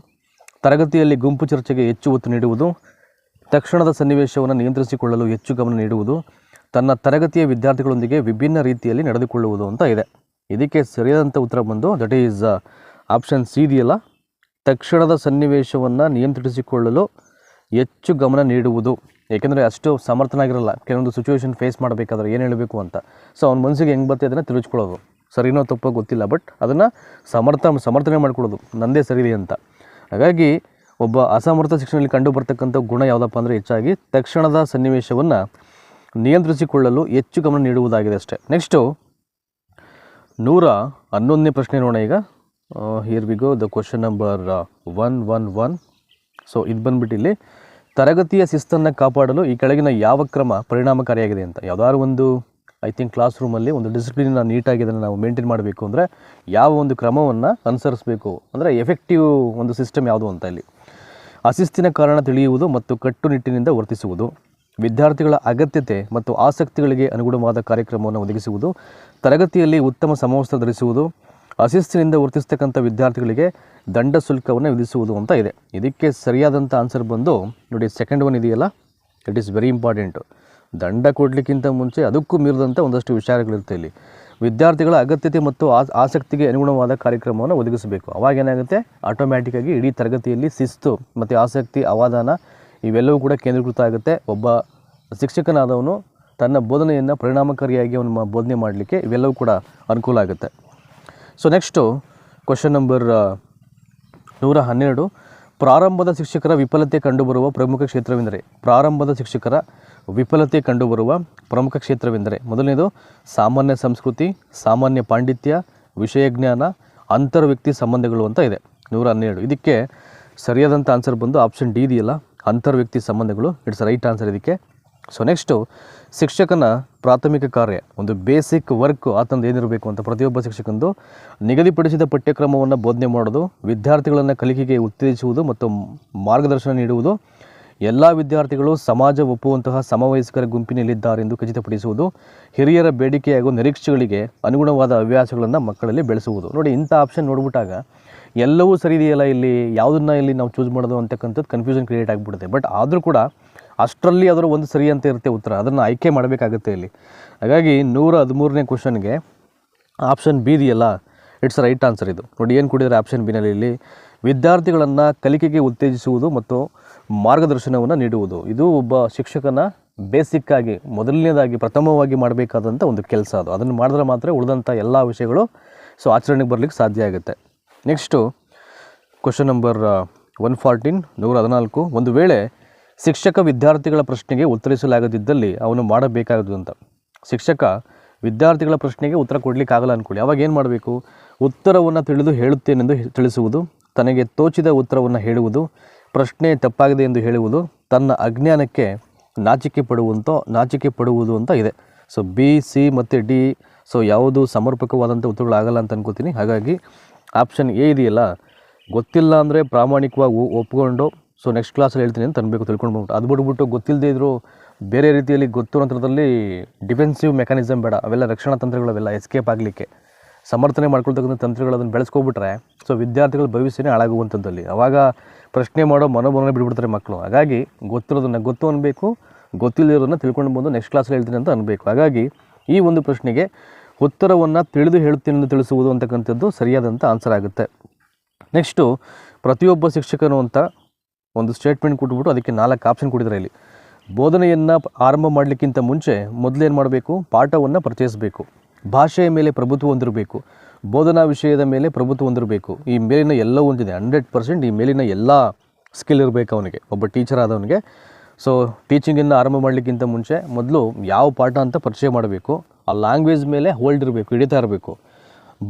Speaker 1: ತರಗತಿಯಲ್ಲಿ ಗುಂಪು ಚರ್ಚೆಗೆ ಹೆಚ್ಚು ಒತ್ತು ನೀಡುವುದು, ತಕ್ಷಣದ ಸನ್ನಿವೇಶವನ್ನು ನಿಯಂತ್ರಿಸಿಕೊಳ್ಳಲು ಹೆಚ್ಚು ಗಮನ ನೀಡುವುದು, ತನ್ನ ತರಗತಿಯ ವಿದ್ಯಾರ್ಥಿಗಳೊಂದಿಗೆ ವಿಭಿನ್ನ ರೀತಿಯಲ್ಲಿ ನಡೆದುಕೊಳ್ಳುವುದು ಅಂತ ಇದೆ. ಇದಕ್ಕೆ ಸರಿಯಾದಂಥ ಉತ್ತರ ಬಂದು ದಟ್ ಈಸ್ ಆಪ್ಷನ್ ಸಿ ಇದೆಯಲ್ಲ? ತಕ್ಷಣದ ಸನ್ನಿವೇಶವನ್ನು ನಿಯಂತ್ರಿಸಿಕೊಳ್ಳಲು ಹೆಚ್ಚು ಗಮನ ನೀಡುವುದು. ಏಕೆಂದರೆ ಅಷ್ಟು ಸಮರ್ಥನಾಗಿರಲ್ಲ. ಕೆಲವೊಂದು ಸಿಚುವೇಶನ್ ಫೇಸ್ ಮಾಡಬೇಕಾದ್ರೆ ಏನು ಹೇಳಬೇಕು ಅಂತ. ಸೊ ಅವ್ನ ಮನಸ್ಸಿಗೆ ಹೆಂಗೆ ಬರ್ತದೆ ಅದನ್ನು ತಿಳಿಸ್ಕೊಳ್ಳೋದು. ಸರಿನೋ ತಪ್ಪೋ ಗೊತ್ತಿಲ್ಲ ಬಟ್ ಅದನ್ನು ಸಮರ್ಥ, ಸಮರ್ಥನೆ ಮಾಡ್ಕೊಳ್ಳೋದು. ನಂದೇ ಸರಿದೆ ಅಂತ. ಹಾಗಾಗಿ ಒಬ್ಬ ಅಸಮರ್ಥ ಶಿಕ್ಷಣದಲ್ಲಿ ಕಂಡು ಬರ್ತಕ್ಕಂಥ ಗುಣ ಯಾವುದಪ್ಪ ಅಂದರೆ ಹೆಚ್ಚಾಗಿ ತಕ್ಷಣದ ಸನ್ನಿವೇಶವನ್ನು ನಿಯಂತ್ರಿಸಿಕೊಳ್ಳಲು ಹೆಚ್ಚು ಗಮನ ನೀಡುವುದಾಗಿದೆ ಅಷ್ಟೇ. ನೆಕ್ಸ್ಟು ನೂರ ಹನ್ನೊಂದನೇ ಪ್ರಶ್ನೆ ನೋಡೋಣ ಈಗ. Here we go the question number one one one so ಇದು ಬಂದ್ಬಿಟ್ಟು ಇಲ್ಲಿ, ತರಗತಿಯ ಶಿಸ್ತನ್ನು ಕಾಪಾಡಲು ಈ ಕೆಳಗಿನ ಯಾವ ಕ್ರಮ ಪರಿಣಾಮಕಾರಿಯಾಗಿದೆ ಅಂತ. ಯಾವುದಾದ್ರು ಒಂದು ಐ ಥಿಂಕ್ ಕ್ಲಾಸ್ ರೂಮಲ್ಲಿ ಒಂದು ಡಿಸಿಪ್ಲಿನ ನೀಟಾಗಿ ಅದನ್ನು ನಾವು ಮೇಂಟೈನ್ ಮಾಡಬೇಕು ಅಂದರೆ, ಯಾವ ಒಂದು ಕ್ರಮವನ್ನು ಅನುಸರಿಸಬೇಕು ಅಂದರೆ ಎಫೆಕ್ಟಿವ್ ಒಂದು ಸಿಸ್ಟಮ್ ಯಾವುದು ಅಂತ ಇಲ್ಲಿ. ಅಶಿಸ್ತಿನ ಕಾರಣ ತಿಳಿಯುವುದು ಮತ್ತು ಕಟ್ಟುನಿಟ್ಟಿನಿಂದ ವರ್ತಿಸುವುದು, ವಿದ್ಯಾರ್ಥಿಗಳ ಅಗತ್ಯತೆ ಮತ್ತು ಆಸಕ್ತಿಗಳಿಗೆ ಅನುಗುಣವಾದ ಕಾರ್ಯಕ್ರಮವನ್ನು ಒದಗಿಸುವುದು, ತರಗತಿಯಲ್ಲಿ ಉತ್ತಮ ಸಮವಸ್ತ್ರ ಧರಿಸುವುದು ಅಶಿಸ್ತಿನಿಂದ ವರ್ತಿಸ್ತಕ್ಕಂಥ ವಿದ್ಯಾರ್ಥಿಗಳಿಗೆ ದಂಡ ಶುಲ್ಕವನ್ನು ವಿಧಿಸುವುದು ಅಂತ ಇದೆ. ಇದಕ್ಕೆ ಸರಿಯಾದಂಥ ಆನ್ಸರ್ ಬಂದು ನೋಡಿ ಸೆಕೆಂಡ್ ಒನ್ ಇದೆಯಲ್ಲ? ಇಟ್ ಈಸ್ ವೆರಿ ಇಂಪಾರ್ಟೆಂಟು ದಂಡ ಕೊಡಲಿಕ್ಕಿಂತ ಮುಂಚೆ ಅದಕ್ಕೂ ಮೀರಿದಂಥ ಒಂದಷ್ಟು ವಿಚಾರಗಳಿರುತ್ತೆ ಇಲ್ಲಿ. ವಿದ್ಯಾರ್ಥಿಗಳ ಅಗತ್ಯತೆ ಮತ್ತು ಆಸ್ ಆಸಕ್ತಿಗೆ ಅನುಗುಣವಾದ ಕಾರ್ಯಕ್ರಮವನ್ನು ಒದಗಿಸಬೇಕು. ಅವಾಗ ಏನಾಗುತ್ತೆ? ಆಟೋಮ್ಯಾಟಿಕ್ಕಾಗಿ ಇಡೀ ತರಗತಿಯಲ್ಲಿ ಶಿಸ್ತು ಮತ್ತು ಆಸಕ್ತಿ ಅವಾದಾನ ಇವೆಲ್ಲವೂ ಕೂಡ ಕೇಂದ್ರೀಕೃತ ಆಗುತ್ತೆ. ಒಬ್ಬ ಶಿಕ್ಷಕನಾದವನು ತನ್ನ ಬೋಧನೆಯನ್ನು ಪರಿಣಾಮಕಾರಿಯಾಗಿ ಅವನು ಬೋಧನೆ ಮಾಡಲಿಕ್ಕೆ ಇವೆಲ್ಲವೂ ಕೂಡ ಅನುಕೂಲ ಆಗುತ್ತೆ. ಸೊ ನೆಕ್ಸ್ಟು ಕ್ವಶನ್ ನಂಬರ್ ನೂರ ಹನ್ನೆರಡು. ಪ್ರಾರಂಭದ ಶಿಕ್ಷಕರ ವಿಫಲತೆ ಕಂಡುಬರುವ ಪ್ರಮುಖ ಕ್ಷೇತ್ರವೆಂದರೆ, ಪ್ರಾರಂಭದ ಶಿಕ್ಷಕರ ವಿಫಲತೆ ಕಂಡುಬರುವ ಪ್ರಮುಖ ಕ್ಷೇತ್ರವೆಂದರೆ, ಮೊದಲನೇದು ಸಾಮಾನ್ಯ ಸಂಸ್ಕೃತಿ, ಸಾಮಾನ್ಯ ಪಾಂಡಿತ್ಯ, ವಿಷಯ ಜ್ಞಾನ ಅಂತರ್ವ್ಯಕ್ತಿ ಸಂಬಂಧಗಳು ಅಂತ ಇದೆ. ನೂರ ಹನ್ನೆರಡು. ಇದಕ್ಕೆ ಸರಿಯಾದಂಥ ಆನ್ಸರ್ ಬಂದು ಆಪ್ಷನ್ ಡಿ ಇದೆಯಲ್ಲ ಅಂತರ್ವ್ಯಕ್ತಿ ಸಂಬಂಧಗಳು. ಇಟ್ಸ್ ರೈಟ್ ಆನ್ಸರ್ ಇದಕ್ಕೆ. ಸೊ ನೆಕ್ಸ್ಟು ಶಿಕ್ಷಕನ ಪ್ರಾಥಮಿಕ ಕಾರ್ಯ, ಒಂದು ಬೇಸಿಕ್ ವರ್ಕ್ ಆತಂದು ಏನಿರಬೇಕು ಅಂತ ಪ್ರತಿಯೊಬ್ಬ ಶಿಕ್ಷಕಂದು ನಿಗದಿಪಡಿಸಿದ ಪಠ್ಯಕ್ರಮವನ್ನು ಬೋಧನೆ ಮಾಡೋದು, ವಿದ್ಯಾರ್ಥಿಗಳನ್ನು ಕಲಿಕೆಗೆ ಉತ್ತೇಜಿಸುವುದು ಮತ್ತು ಮಾರ್ಗದರ್ಶನ ನೀಡುವುದು, ಎಲ್ಲ ವಿದ್ಯಾರ್ಥಿಗಳು ಸಮಾಜ ಒಪ್ಪುವಂತಹ ಸಮವಯಸ್ಕರ ಗುಂಪಿನಲ್ಲಿದ್ದಾರೆಂದು ಖಚಿತಪಡಿಸುವುದು, ಹಿರಿಯರ ಬೇಡಿಕೆ ಹಾಗೂ ನಿರೀಕ್ಷೆಗಳಿಗೆ ಅನುಗುಣವಾದ ಹವ್ಯಾಸಗಳನ್ನು ಮಕ್ಕಳಲ್ಲಿ ಬೆಳೆಸುವುದು. ನೋಡಿ, ಇಂಥ ಆಪ್ಷನ್ ನೋಡ್ಬಿಟ್ಟಾಗ ಎಲ್ಲವೂ ಸರಿ ಇದೆಯಲ್ಲ ಇಲ್ಲಿ, ಯಾವುದನ್ನ ಇಲ್ಲಿ ನಾವು ಚೂಸ್ ಮಾಡೋದು ಅಂತಕ್ಕಂಥದ್ದು ಕನ್ಫ್ಯೂಷನ್ ಕ್ರಿಯೇಟ್ ಆಗಿಬಿಡುತ್ತೆ. ಬಟ್ ಆದರೂ ಕೂಡ ಅಷ್ಟರಲ್ಲಿ ಅದರ ಒಂದು ಸರಿ ಅಂತ ಇರುತ್ತೆ ಉತ್ತರ. ಅದನ್ನು ಆಯ್ಕೆ ಮಾಡಬೇಕಾಗುತ್ತೆ ಇಲ್ಲಿ. ಹಾಗಾಗಿ ನೂರ ಹದಿಮೂರನೇ ಕ್ವಶನ್ಗೆ ಆಪ್ಷನ್ ಬಿ ಇದೆಯಲ್ಲ? ಇಟ್ಸ್ ರೈಟ್ ಆನ್ಸರ್ ಇದು. ನೋಡಿ, ಏನು ಕೊಡಿದರೆ ಆಪ್ಷನ್ ಬಿನಲ್ಲಿ ಇಲ್ಲಿ, ವಿದ್ಯಾರ್ಥಿಗಳನ್ನು ಕಲಿಕೆಗೆ ಉತ್ತೇಜಿಸುವುದು ಮತ್ತು ಮಾರ್ಗದರ್ಶನವನ್ನು ನೀಡುವುದು. ಇದು ಒಬ್ಬ ಶಿಕ್ಷಕನ ಬೇಸಿಕ್ಕಾಗಿ ಮೊದಲನೇದಾಗಿ, ಪ್ರಥಮವಾಗಿ ಮಾಡಬೇಕಾದಂಥ ಒಂದು ಕೆಲಸ ಅದು. ಅದನ್ನು ಮಾಡಿದ್ರೆ ಮಾತ್ರ ಉಳಿದಂಥ ಎಲ್ಲ ವಿಷಯಗಳು ಸೊ, ಆಚರಣೆಗೆ ಬರಲಿಕ್ಕೆ ಸಾಧ್ಯ ಆಗುತ್ತೆ. Next question number one fourteen ನೂರ ಹದಿನಾಲ್ಕು. ಒಂದು ವೇಳೆ ಶಿಕ್ಷಕ ವಿದ್ಯಾರ್ಥಿಗಳ ಪ್ರಶ್ನೆಗೆ ಉತ್ತರಿಸಲಾಗದಿದ್ದಲ್ಲಿ ಅವನು ಮಾಡಬೇಕಾಗದು ಅಂತ. ಶಿಕ್ಷಕ ವಿದ್ಯಾರ್ಥಿಗಳ ಪ್ರಶ್ನೆಗೆ ಉತ್ತರ ಕೊಡಲಿಕ್ಕಾಗಲ್ಲ ಅಂದ್ಕೊಳ್ಳಿ ಅವಾಗ ಏನು ಮಾಡಬೇಕು? ಉತ್ತರವನ್ನು ತಿಳಿದು ಹೇಳುತ್ತೇನೆಂದು ತಿಳಿಸುವುದು, ತನಗೆ ತೋಚಿದ ಉತ್ತರವನ್ನು ಹೇಳುವುದು, ಪ್ರಶ್ನೆ ತಪ್ಪಾಗಿದೆ ಎಂದು ಹೇಳುವುದು, ತನ್ನ ಅಜ್ಞಾನಕ್ಕೆ ನಾಚಿಕೆ ಪಡುವಂತೋ, ನಾಚಿಕೆ ಪಡುವುದು ಅಂತ ಇದೆ. ಸೊ ಬಿ ಸಿ ಮತ್ತು ಡಿ ಸೊ ಯಾವುದು ಸಮರ್ಪಕವಾದಂಥ ಉತ್ತರಗಳಾಗಲ್ಲ ಅಂತ ಅನ್ಕೋತೀನಿ. ಹಾಗಾಗಿ ಆಪ್ಷನ್ ಎ ಇದೆಯಲ್ಲ, ಗೊತ್ತಿಲ್ಲ ಅಂದರೆ ಪ್ರಾಮಾಣಿಕವಾಗಿ ಒಪ್ಪಿಕೊಂಡು ಸೊ ನೆಕ್ಸ್ಟ್ ಕ್ಲಾಸಲ್ಲಿ ಹೇಳ್ತೀನಿ ಅಂತ ಅನ್ಬೇಕು ತಿಳ್ಕೊಂಡು ಬಂದ್ಬಿಟ್ಟು ಅದು ಬಿಟ್ಬಿಟ್ಟು ಗೊತ್ತಿಲ್ಲದೆ ಇದ್ದರೂ ಬೇರೆ ರೀತಿಯಲ್ಲಿ ಗೊತ್ತು ನಂತರದಲ್ಲಿ ಡಿಫೆನ್ಸಿವ್ ಮೆಕಾನಿಸಮ್ ಬೇಡ. ಅವೆಲ್ಲ ರಕ್ಷಣಾ ತಂತ್ರಗಳು ಅವೆಲ್ಲ ಎಸ್ಕೇಪ್ ಆಗಲಿಕ್ಕೆ. ಸಮರ್ಥನೆ ಮಾಡ್ಕೊಳ್ತಕ್ಕಂಥ ತಂತ್ರಗಳು ಅದನ್ನು ಬೆಳೆಸ್ಕೊಬಿಟ್ರೆ ಸೊ ವಿದ್ಯಾರ್ಥಿಗಳ ಭವಿಷ್ಯನೇ ಹಾಳಾಗುವಂಥದ್ದಲ್ಲಿ ಅವಾಗ ಪ್ರಶ್ನೆ ಮಾಡೋ ಮನೋಭಾವನೆ ಬಿಟ್ಬಿಡ್ತಾರೆ ಮಕ್ಕಳು. ಹಾಗಾಗಿ ಗೊತ್ತಿರೋದನ್ನು ಗೊತ್ತು ಅನ್ಬೇಕು, ಗೊತ್ತಿಲ್ಲದಿರೋದನ್ನ ತಿಳ್ಕೊಂಡು ಬಂದು ನೆಕ್ಸ್ಟ್ ಕ್ಲಾಸಲ್ಲಿ ಹೇಳ್ತೀನಿ ಅಂತ ಅನ್ಬೇಕು. ಹಾಗಾಗಿ ಈ ಒಂದು ಪ್ರಶ್ನೆಗೆ ಉತ್ತರವನ್ನು ತಿಳಿದು ಹೇಳ್ತೀನಿ ಎಂದು ತಿಳಿಸುವುದು ಅಂತಕ್ಕಂಥದ್ದು ಸರಿಯಾದಂಥ ಆನ್ಸರ್ ಆಗುತ್ತೆ. ನೆಕ್ಸ್ಟು ಪ್ರತಿಯೊಬ್ಬ ಶಿಕ್ಷಕನು ಅಂತ ಒಂದು ಸ್ಟೇಟ್ಮೆಂಟ್ ಕೊಟ್ಬಿಟ್ಟು ಅದಕ್ಕೆ ನಾಲ್ಕು ಆಪ್ಷನ್ ಕೊಟ್ಟಿದ್ದಾರೆ ಇಲ್ಲಿ. ಬೋಧನೆಯನ್ನು ಆರಂಭ ಮಾಡಲಿಕ್ಕಿಂತ ಮುಂಚೆ ಮೊದಲೇನು ಮಾಡಬೇಕು? ಪಾಠವನ್ನು ಪರಿಚಯಿಸಬೇಕು. ಭಾಷೆಯ ಮೇಲೆ ಪ್ರಭುತ್ವ ಹೊಂದಿರಬೇಕು. ಬೋಧನಾ ವಿಷಯದ ಮೇಲೆ ಪ್ರಭುತ್ವ ಹೊಂದಿರಬೇಕು. ಈ ಮೇಲಿನ ಎಲ್ಲ ಒಂದಿದೆ. ಹಂಡ್ರೆಡ್ ಪರ್ಸೆಂಟ್ ಈ ಮೇಲಿನ ಎಲ್ಲ ಸ್ಕಿಲ್ ಇರಬೇಕು ಅವನಿಗೆ. ಒಬ್ಬ ಟೀಚರ್ ಆದವನಿಗೆ. ಸೊ ಟೀಚಿಂಗನ್ನು ಆರಂಭ ಮಾಡಲಿಕ್ಕಿಂತ ಮುಂಚೆ ಮೊದಲು ಯಾವ ಪಾಠ ಅಂತ ಪರಿಚಯ ಮಾಡಬೇಕು. ಆ ಲ್ಯಾಂಗ್ವೇಜ್ ಮೇಲೆ ಹೋಲ್ಡ್ ಇರಬೇಕು, ಹಿಡಿತಾ ಇರಬೇಕು.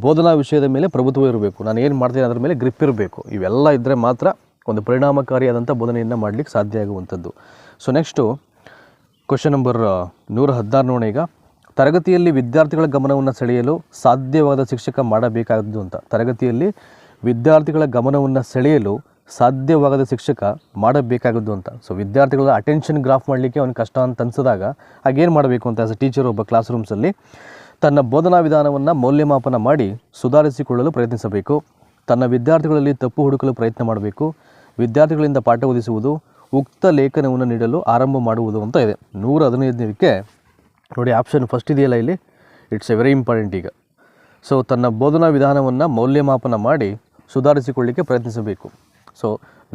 Speaker 1: ಬೋಧನಾ ವಿಷಯದ ಮೇಲೆ ಪ್ರಭುತ್ವ ಇರಬೇಕು. ನಾನು ಏನು ಮಾಡ್ತೀನಿ ಅದ್ರ ಮೇಲೆ ಗ್ರಿಪ್ ಇರಬೇಕು. ಇವೆಲ್ಲ ಇದ್ದರೆ ಮಾತ್ರ ಒಂದು ಪರಿಣಾಮಕಾರಿಯಾದಂಥ ಬೋಧನೆಯನ್ನು ಮಾಡಲಿಕ್ಕೆ ಸಾಧ್ಯ ಆಗುವಂಥದ್ದು. ಸೊ ನೆಕ್ಸ್ಟು ಕ್ವಶನ್ ನಂಬರ್ ನೂರ ಹದಿನಾರು ನೋಡೋಣ ಈಗ. ತರಗತಿಯಲ್ಲಿ ವಿದ್ಯಾರ್ಥಿಗಳ ಗಮನವನ್ನು ಸೆಳೆಯಲು ಸಾಧ್ಯವಾದ ಶಿಕ್ಷಕ ಮಾಡಬೇಕಾದದ್ದು ಅಂತ. ತರಗತಿಯಲ್ಲಿ ವಿದ್ಯಾರ್ಥಿಗಳ ಗಮನವನ್ನು ಸೆಳೆಯಲು ಸಾಧ್ಯವಾಗದ ಶಿಕ್ಷಕ ಮಾಡಬೇಕಾಗದ್ದು ಅಂತ. ಸೊ ವಿದ್ಯಾರ್ಥಿಗಳ ಅಟೆನ್ಷನ್ ಗ್ರಾಫ್ ಮಾಡಲಿಕ್ಕೆ ಅವ್ನಿಗೆ ಕಷ್ಟ ಅಂತ ಅನಿಸಿದಾಗ ಹಾಗೇನು ಮಾಡಬೇಕು ಅಂತ ಆಸ್ ಅ ಟೀಚರ್ ಒಬ್ಬ ಕ್ಲಾಸ್ ರೂಮ್ಸಲ್ಲಿ ತನ್ನ ಬೋಧನಾ ವಿಧಾನವನ್ನು ಮೌಲ್ಯಮಾಪನ ಮಾಡಿ ಸುಧಾರಿಸಿಕೊಳ್ಳಲು ಪ್ರಯತ್ನಿಸಬೇಕು. ತನ್ನ ವಿದ್ಯಾರ್ಥಿಗಳಲ್ಲಿ ತಪ್ಪು ಹುಡುಕಲು ಪ್ರಯತ್ನ ಮಾಡಬೇಕು. ವಿದ್ಯಾರ್ಥಿಗಳಿಂದ ಪಾಠ ಓದಿಸುವುದು ಉಕ್ತ ಲೇಖನವನ್ನು ನೀಡಲು ಆರಂಭ ಮಾಡುವುದು ಅಂತ ಇದೆ. ನೂರ ಹದಿನೈದನೇದಕ್ಕೆ ನೋಡಿ ಆಪ್ಷನ್ ಫಸ್ಟ್ ಇದೆಯಲ್ಲ ಇಲ್ಲಿ? ಇಟ್ಸ್ ಎ ವೆರಿ ಇಂಪಾರ್ಟೆಂಟ್ ಈಗ. ಸೊ ತನ್ನ ಬೋಧನಾ ವಿಧಾನವನ್ನು ಮೌಲ್ಯಮಾಪನ ಮಾಡಿ ಸುಧಾರಿಸಿಕೊಳ್ಳಿಕ್ಕೆ ಪ್ರಯತ್ನಿಸಬೇಕು. ಸೊ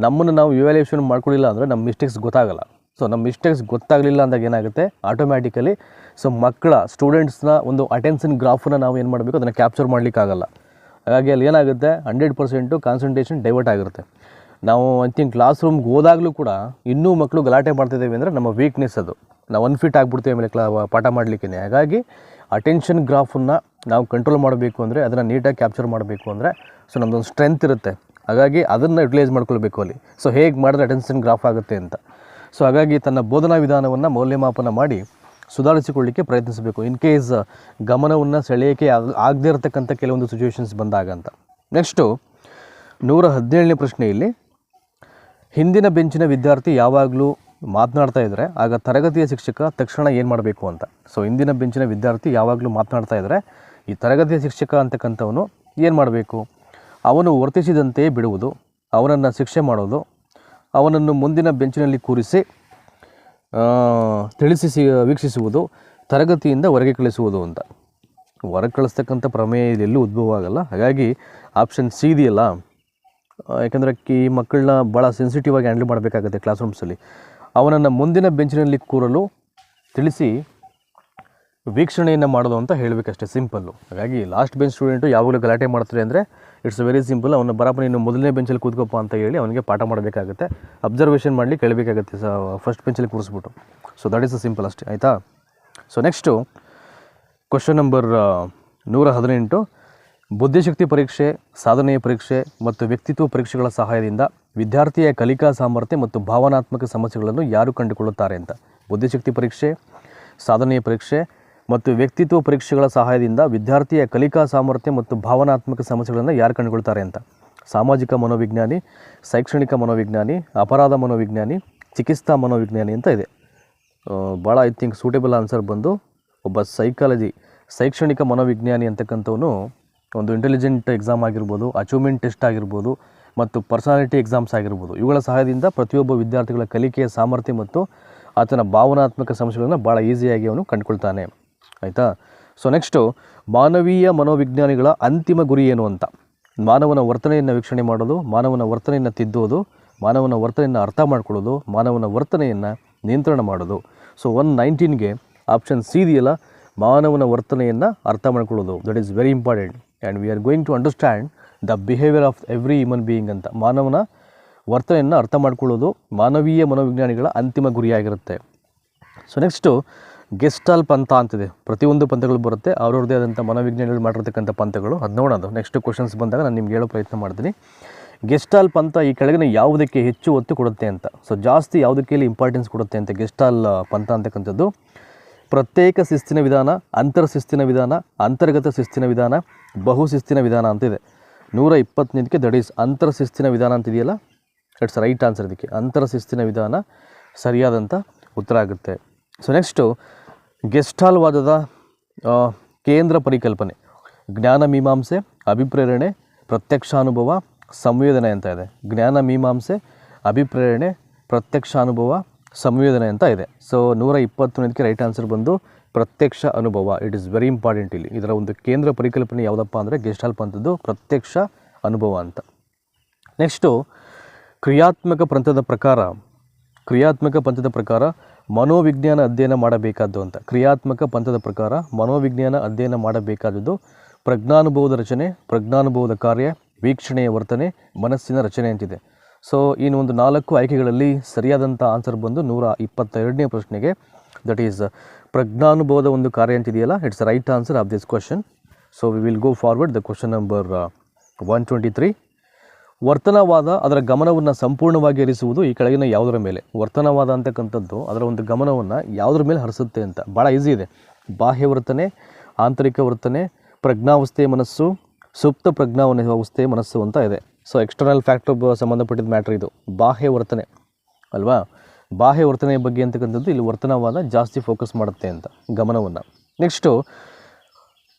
Speaker 1: ನಮ್ಮನ್ನು ನಾವು ಇವ್ಯಾಲ್ಯೂಷನ್ ಮಾಡ್ಕೊಳ್ಳಿಲ್ಲ ಅಂದರೆ ನಮ್ಮ ಮಿಸ್ಟೇಕ್ಸ್ ಗೊತ್ತಾಗಲ್ಲ. ಸೊ ನಮ್ಮ ಮಿಸ್ಟೇಕ್ಸ್ ಗೊತ್ತಾಗಲಿಲ್ಲ ಅಂದಾಗ ಏನಾಗುತ್ತೆ? ಆಟೋಮ್ಯಾಟಿಕಲಿ ಸೊ ಮಕ್ಕಳ ಸ್ಟೂಡೆಂಟ್ಸ್ನ ಒಂದು ಅಟೆನ್ಷನ್ ಗ್ರಾಫನ್ನು ನಾವು ಏನು ಮಾಡಬೇಕು? ಅದನ್ನು ಕ್ಯಾಪ್ಚರ್ ಮಾಡಲಿಕ್ಕಾಗಲ್ಲ. ಹಾಗಾಗಿ ಅಲ್ಲಿ ಏನಾಗುತ್ತೆ? ಹಂಡ್ರೆಡ್ ಪರ್ಸೆಂಟು ಕಾನ್ಸಂಟ್ರೇಷನ್ ಡೈವರ್ಟ್ ಆಗಿರುತ್ತೆ. ನಾವು ಐ ಥಿಂಕ್ ಕ್ಲಾಸ್ ರೂಮ್ಗೆ ಹೋದಾಗಲೂ ಕೂಡ ಇನ್ನೂ ಮಕ್ಕಳು ಗಲಾಟೆ ಮಾಡ್ತಿದ್ದೇವೆ ಅಂದರೆ ನಮ್ಮ ವೀಕ್ನೆಸ್ ಅದು. ನಾವು ಅನ್ಫಿಟ್ ಆಗಿಬಿಡ್ತೀವಿ ಆಮೇಲೆ ಕ್ಲಾ ಪಾಠ ಮಾಡಲಿಕ್ಕೆ ಹಾಗಾಗಿ ಅಟೆನ್ಷನ್ ಗ್ರಾಫನ್ನು ನಾವು ಕಂಟ್ರೋಲ್ ಮಾಡಬೇಕು ಅಂದರೆ ಅದನ್ನು ನೀಟಾಗಿ ಕ್ಯಾಪ್ಚರ್ ಮಾಡಬೇಕು ಅಂದರೆ ಸೊ ನಮ್ಮದೊಂದು ಸ್ಟ್ರೆಂತ್ ಇರುತ್ತೆ. ಹಾಗಾಗಿ ಅದನ್ನು ಯುಟಿಲೈಸ್ ಮಾಡ್ಕೊಳ್ಬೇಕು ಅಲ್ಲಿ. ಸೊ ಹೇಗೆ ಮಾಡಿದ್ರೆ ಅಟೆನ್ಷನ್ ಗ್ರಾಫ್ ಆಗುತ್ತೆ ಅಂತ. ಸೊ ಹಾಗಾಗಿ ತನ್ನ ಬೋಧನಾ ವಿಧಾನವನ್ನು ಮೌಲ್ಯಮಾಪನ ಮಾಡಿ ಸುಧಾರಿಸಿಕೊಳ್ಳಿಕ್ಕೆ ಪ್ರಯತ್ನಿಸಬೇಕು. ಇನ್ ಕೇಸ್ ಗಮನವನ್ನು ಸೆಳೆಯೋಕ್ಕೆ ಆಗದೇ ಇರತಕ್ಕಂಥ ಕೆಲವೊಂದು ಸಿಚುವೇಶನ್ಸ್ ಬಂದಾಗ ಅಂತ. ನೆಕ್ಸ್ಟು ನೂರ ಹದಿನೇಳನೇ ಪ್ರಶ್ನೆಯಲ್ಲಿ ಹಿಂದಿನ ಬೆಂಚಿನ ವಿದ್ಯಾರ್ಥಿ ಯಾವಾಗಲೂ ಮಾತನಾಡ್ತಾ ಇದ್ದರೆ ಆಗ ತರಗತಿಯ ಶಿಕ್ಷಕ ತಕ್ಷಣ ಏನು ಮಾಡಬೇಕು ಅಂತ. ಸೊ ಹಿಂದಿನ ಬೆಂಚಿನ ವಿದ್ಯಾರ್ಥಿ ಯಾವಾಗಲೂ ಮಾತನಾಡ್ತಾ ಇದ್ದರೆ ಈ ತರಗತಿಯ ಶಿಕ್ಷಕ ಅಂತಕ್ಕಂಥವನು ಏನು ಮಾಡಬೇಕು? ಅವನು ವರ್ತಿಸಿದಂತೆಯೇ ಬಿಡುವುದು, ಅವನನ್ನು ಶಿಕ್ಷೆ ಮಾಡೋದು, ಅವನನ್ನು ಮುಂದಿನ ಬೆಂಚಿನಲ್ಲಿ ಕೂರಿಸಿ ತಿಳಿಸಿ ವೀಕ್ಷಿಸುವುದು, ತರಗತಿಯಿಂದ ಹೊರಗೆ ಕಳಿಸುವುದು ಅಂತ. ಹೊರಗೆ ಕಳಿಸ್ತಕ್ಕಂಥ ಪ್ರಮೇಯ ಎಲ್ಲೂ ಉದ್ಭವ ಆಗಲ್ಲ ಹಾಗಾಗಿ ಆಪ್ಷನ್ ಸಿ ಇದೆಯಲ್ಲ ಯಾಕಂದರೆ ಈ ಮಕ್ಕಳನ್ನ ಭಾಳ ಸೆನ್ಸಿಟಿವ್ ಆಗಿ ಹ್ಯಾಂಡಲ್ ಮಾಡಬೇಕಾಗುತ್ತೆ ಕ್ಲಾಸ್ ರೂಮ್ಸಲ್ಲಿ ಅವನನ್ನು ಮುಂದಿನ ಬೆಂಚಿನಲ್ಲಿ ಕೂರಲು ತಿಳಿಸಿ ವೀಕ್ಷಣೆಯನ್ನು ಮಾಡೋದು ಅಂತ ಹೇಳಬೇಕಷ್ಟೇ ಸಿಂಪಲ್ಲು ಹಾಗಾಗಿ ಲಾಸ್ಟ್ ಬೆಂಚ್ ಸ್ಟೂಡೆಂಟು ಯಾವಾಗಲೂ ಗಲಾಟೆ ಮಾಡ್ತಾರೆ ಅಂದರೆ ಇಟ್ಸ್ ವೆರಿ ಸಿಂಪಲ್ ಅವನ ಬರಪ್ಪ ನೀನು ಮೊದಲನೇ ಬೆಂಚಲ್ಲಿ ಕೂತ್ಕೋಪ್ಪ ಅಂತ ಹೇಳಿ ಅವನಿಗೆ ಪಾಠ ಮಾಡಬೇಕಾಗುತ್ತೆ. ಅಬ್ಸರ್ವೇಷನ್ ಮಾಡಲಿ ಕೇಳಬೇಕಾಗುತ್ತೆ ಸ ಫಸ್ಟ್ ಬೆಂಚಲ್ಲಿ ಕೂರಿಸ್ಬಿಟ್ಟು. So that is a simple ಅಷ್ಟೇ. ಆಯಿತಾ? ಸೊ ನೆಕ್ಸ್ಟು ಕ್ವಶನ್ ನಂಬರ್ ನೂರ ಹದಿನೆಂಟು. ಬುದ್ಧಿಶಕ್ತಿ ಪರೀಕ್ಷೆ, ಸಾಧನೆಯ ಪರೀಕ್ಷೆ ಮತ್ತು ವ್ಯಕ್ತಿತ್ವ ಪರೀಕ್ಷೆಗಳ ಸಹಾಯದಿಂದ ವಿದ್ಯಾರ್ಥಿಯ ಕಲಿಕಾ ಸಾಮರ್ಥ್ಯ ಮತ್ತು ಭಾವನಾತ್ಮಕ ಸಮಸ್ಯೆಗಳನ್ನು ಯಾರು ಕಂಡುಕೊಳ್ಳುತ್ತಾರೆ ಅಂತ. ಬುದ್ಧಿಶಕ್ತಿ ಪರೀಕ್ಷೆ, ಸಾಧನೆಯ ಪರೀಕ್ಷೆ ಮತ್ತು ವ್ಯಕ್ತಿತ್ವ ಪರೀಕ್ಷೆಗಳ ಸಹಾಯದಿಂದ ವಿದ್ಯಾರ್ಥಿಯ ಕಲಿಕಾ ಸಾಮರ್ಥ್ಯ ಮತ್ತು ಭಾವನಾತ್ಮಕ ಸಮಸ್ಯೆಗಳನ್ನು ಯಾರು ಕಂಡುಕೊಳ್ತಾರೆ ಅಂತ. ಸಾಮಾಜಿಕ ಮನೋವಿಜ್ಞಾನಿ, ಶೈಕ್ಷಣಿಕ ಮನೋವಿಜ್ಞಾನಿ, ಅಪರಾಧ ಮನೋವಿಜ್ಞಾನಿ, ಚಿಕಿತ್ಸಾ ಮನೋವಿಜ್ಞಾನಿ ಅಂತ ಇದೆ. ಭಾಳ ಐ ಥಿಂಕ್ ಸೂಟೇಬಲ್ ಆನ್ಸರ್ ಬಂದು ಒಬ್ಬ ಸೈಕಾಲಜಿ, ಶೈಕ್ಷಣಿಕ ಮನೋವಿಜ್ಞಾನಿ ಅಂತಕ್ಕಂಥವನು ಒಂದು ಇಂಟೆಲಿಜೆಂಟ್ ಎಕ್ಸಾಮ್ ಆಗಿರ್ಬೋದು ಅಚೀವ್ಮೆಂಟ್ ಟೆಸ್ಟ್ ಆಗಿರ್ಬೋದು, ಮತ್ತು ಪರ್ಸನಾಲಿಟಿ ಎಕ್ಸಾಮ್ಸ್ ಆಗಿರ್ಬೋದು. ಇವುಗಳ ಸಹಾಯದಿಂದ ಪ್ರತಿಯೊಬ್ಬ ವಿದ್ಯಾರ್ಥಿಗಳ ಕಲಿಕೆಯ ಸಾಮರ್ಥ್ಯ ಮತ್ತು ಆತನ ಭಾವನಾತ್ಮಕ ಸಮಸ್ಯೆಗಳನ್ನು ಭಾಳ ಈಸಿಯಾಗಿ ಅವನು ಕಂಡುಕೊಳ್ತಾನೆ. ಆಯಿತಾ? ಸೊ ನೆಕ್ಸ್ಟು ಮಾನವೀಯ ಮನೋವಿಜ್ಞಾನಿಗಳ ಅಂತಿಮ ಗುರಿ ಏನು ಅಂತ? ಮಾನವನ ವರ್ತನೆಯನ್ನು ವೀಕ್ಷಣೆ ಮಾಡೋದು, ಮಾನವನ ವರ್ತನೆಯನ್ನು ತಿದ್ದೋದು, ಮಾನವನ ವರ್ತನೆಯನ್ನು ಅರ್ಥ ಮಾಡ್ಕೊಳ್ಳೋದು, ಮಾನವನ ವರ್ತನೆಯನ್ನು ನಿಯಂತ್ರಣ ಮಾಡೋದು. ಸೊ ಒನ್ ನೈನ್ಟೀನ್ಗೆ ಆಪ್ಷನ್ ಸಿ ಇದೆಯಲ್ಲ? ಮಾನವನ ವರ್ತನೆಯನ್ನು ಅರ್ಥ ಮಾಡ್ಕೊಳ್ಳೋದು. That is very important and we are going to understand the behaviour of every human being ಅಂತ. ಮಾನವನ ವರ್ತನೆಯನ್ನು ಅರ್ಥ ಮಾಡ್ಕೊಳ್ಳೋದು ಮಾನವೀಯ ಮನೋವಿಜ್ಞಾನಿಗಳ ಅಂತಿಮ ಗುರಿಯಾಗಿರುತ್ತೆ. ಸೊ ನೆಕ್ಸ್ಟು ಗೆಸ್ಟಾಲ್ ಪಂಥ ಅಂತಿದೆ. ಪ್ರತಿಯೊಂದು ಪಂಥಗಳು ಬರುತ್ತೆ. ಅವ್ರವ್ರದೇ ಆದಂಥ ಮನೋವಿಜ್ಞಾನಿಗಳು ಮಾಡಿರ್ತಕ್ಕಂಥ ಪಂಥಗಳು. ಅದು ನೋಡೋದು ನೆಕ್ಸ್ಟ್ ಕ್ವಶನ್ಸ್ ಬಂದಾಗ ನಾನು ನಿಮ್ಗೆ ಹೇಳೋ ಪ್ರಯತ್ನ ಮಾಡ್ತೀನಿ. ಗೆಸ್ಟಾಲ್ ಪಂಥ ಈ ಕೆಳಗಿನ ಯಾವುದಕ್ಕೆ ಹೆಚ್ಚು ಒತ್ತು ಕೊಡುತ್ತೆ ಅಂತ. ಸೊ ಜಾಸ್ತಿ ಯಾವುದಕ್ಕೆ ಇಲ್ಲಿ ಇಂಪಾರ್ಟೆನ್ಸ್ ಕೊಡುತ್ತೆ ಅಂತ ಗೆಸ್ಟಾಲ್ ಪಂಥ ಅಂತಕ್ಕಂಥದ್ದು. ಪ್ರತ್ಯೇಕ ಶಿಸ್ತಿನ ವಿಧಾನ ಅಂತರ ಶಿಸ್ತಿನ ವಿಧಾನ, ಅಂತರ್ಗತ ಶಿಸ್ತಿನ ವಿಧಾನ ಬಹು ಶಿಸ್ತಿನ ವಿಧಾನ ಅಂತಿದೆ. ನೂರ ಇಪ್ಪತ್ತನೇದಕ್ಕೆ ದಟ್ ಈಸ್ ಅಂತರ ಶಿಸ್ತಿನ ವಿಧಾನ ಅಂತಿದೆಯಲ್ಲ? ಇಟ್ಸ್ ರೈಟ್ ಆನ್ಸರ್ ಇದಕ್ಕೆ. ಅಂತರ ಶಿಸ್ತಿನ ವಿಧಾನ ಸರಿಯಾದಂಥ ಉತ್ತರ ಆಗುತ್ತೆ. ಸೊ ನೆಕ್ಸ್ಟು ವಾದದ ಕೇಂದ್ರ ಪರಿಕಲ್ಪನೆ. ಜ್ಞಾನ ಮೀಮಾಂಸೆ, ಅಭಿಪ್ರೇರಣೆ, ಪ್ರತ್ಯಕ್ಷಾನುಭವ, ಸಂವೇದನೆ ಅಂತ ಇದೆ. ಜ್ಞಾನ ಮೀಮಾಂಸೆ, ಅಭಿಪ್ರೇರಣೆ, ಪ್ರತ್ಯಕ್ಷಾನುಭವ, ಸಂವೇದನೆ ಅಂತ ಇದೆ. ಸೊ ನೂರ ಇಪ್ಪತ್ತೊಂದಕ್ಕೆ ರೈಟ್ ಆನ್ಸರ್ ಬಂದು ಪ್ರತ್ಯಕ್ಷ ಅನುಭವ ಇಟ್ ಇಸ್ ವೆರಿ ಇಂಪಾರ್ಟೆಂಟ್ ಇಲ್ಲಿ. ಇದರ ಒಂದು ಕೇಂದ್ರ ಪರಿಕಲ್ಪನೆ ಯಾವುದಪ್ಪ ಅಂದರೆ ಗೆಸ್ಟಾಲ್ ಪಂಥದ್ದು ಪ್ರತ್ಯಕ್ಷ ಅನುಭವ ಅಂತ. ನೆಕ್ಸ್ಟು ಕ್ರಿಯಾತ್ಮಕ ಪಂಥದ ಪ್ರಕಾರ, ಕ್ರಿಯಾತ್ಮಕ ಪಂಥದ ಪ್ರಕಾರ ಮನೋವಿಜ್ಞಾನ ಅಧ್ಯಯನ ಮಾಡಬೇಕಾದ್ದು ಅಂತ. ಕ್ರಿಯಾತ್ಮಕ ಪಂಥದ ಪ್ರಕಾರ ಮನೋವಿಜ್ಞಾನ ಅಧ್ಯಯನ ಮಾಡಬೇಕಾದದ್ದು ಪ್ರಜ್ಞಾನುಭವದ ರಚನೆ, ಪ್ರಜ್ಞಾನುಭವದ ಕಾರ್ಯ, ವೀಕ್ಷಣೆಯ ವರ್ತನೆ, ಮನಸ್ಸಿನ ರಚನೆ ಅಂತಿದೆ. ಸೊ ಇನ್ನು ಒಂದು ನಾಲ್ಕು ಆಯ್ಕೆಗಳಲ್ಲಿ ಸರಿಯಾದಂಥ ಆನ್ಸರ್ ಬಂದು ನೂರ ಇಪ್ಪತ್ತೆರಡನೇ ಪ್ರಶ್ನೆಗೆ ದಟ್ ಈಸ್ ಪ್ರಜ್ಞಾನುಭವದ ಒಂದು ಕಾರ್ಯ ಅಂತಿದೆಯಲ್ಲ? It's right answer of this question so we will go forward the question number one twenty three ವರ್ತನವಾದ ಅದರ ಗಮನವನ್ನು ಸಂಪೂರ್ಣವಾಗಿ ಹರಿಸುವುದು ಈ ಕೆಳಗಿನ ಯಾವುದರ ಮೇಲೆ? ವರ್ತನವಾದ ಅಂತಕ್ಕಂಥದ್ದು ಅದರ ಒಂದು ಗಮನವನ್ನು ಯಾವುದ್ರ ಮೇಲೆ ಹರಿಸುತ್ತೆ ಅಂತ. ಭಾಳ ಈಸಿ ಇದೆ. ಬಾಹ್ಯ ವರ್ತನೆ, ಆಂತರಿಕ ವರ್ತನೆ ಪ್ರಜ್ಞಾವಸ್ಥೆಯ ಮನಸ್ಸು, ಸುಪ್ತ ಪ್ರಜ್ಞಾವನೆ ಅವಸ್ಥೆ ಮನಸ್ಸು ಅಂತ ಇದೆ. ಸೊ ಎಕ್ಸ್ಟರ್ನಲ್ ಫ್ಯಾಕ್ಟರ್ ಸಂಬಂಧಪಟ್ಟಿದ್ದ ಮ್ಯಾಟ್ರ್ ಇದು. ಬಾಹ್ಯ ವರ್ತನೆ. ಅಲ್ವಾ? ಬಾಹ್ಯ ವರ್ತನೆಯ ಬಗ್ಗೆ ಅಂತಕ್ಕಂಥದ್ದು ಇಲ್ಲಿ ವರ್ತನವಾದ ಜಾಸ್ತಿ ಫೋಕಸ್ ಮಾಡುತ್ತೆ ಅಂತ ಗಮನವನ್ನು. ನೆಕ್ಸ್ಟು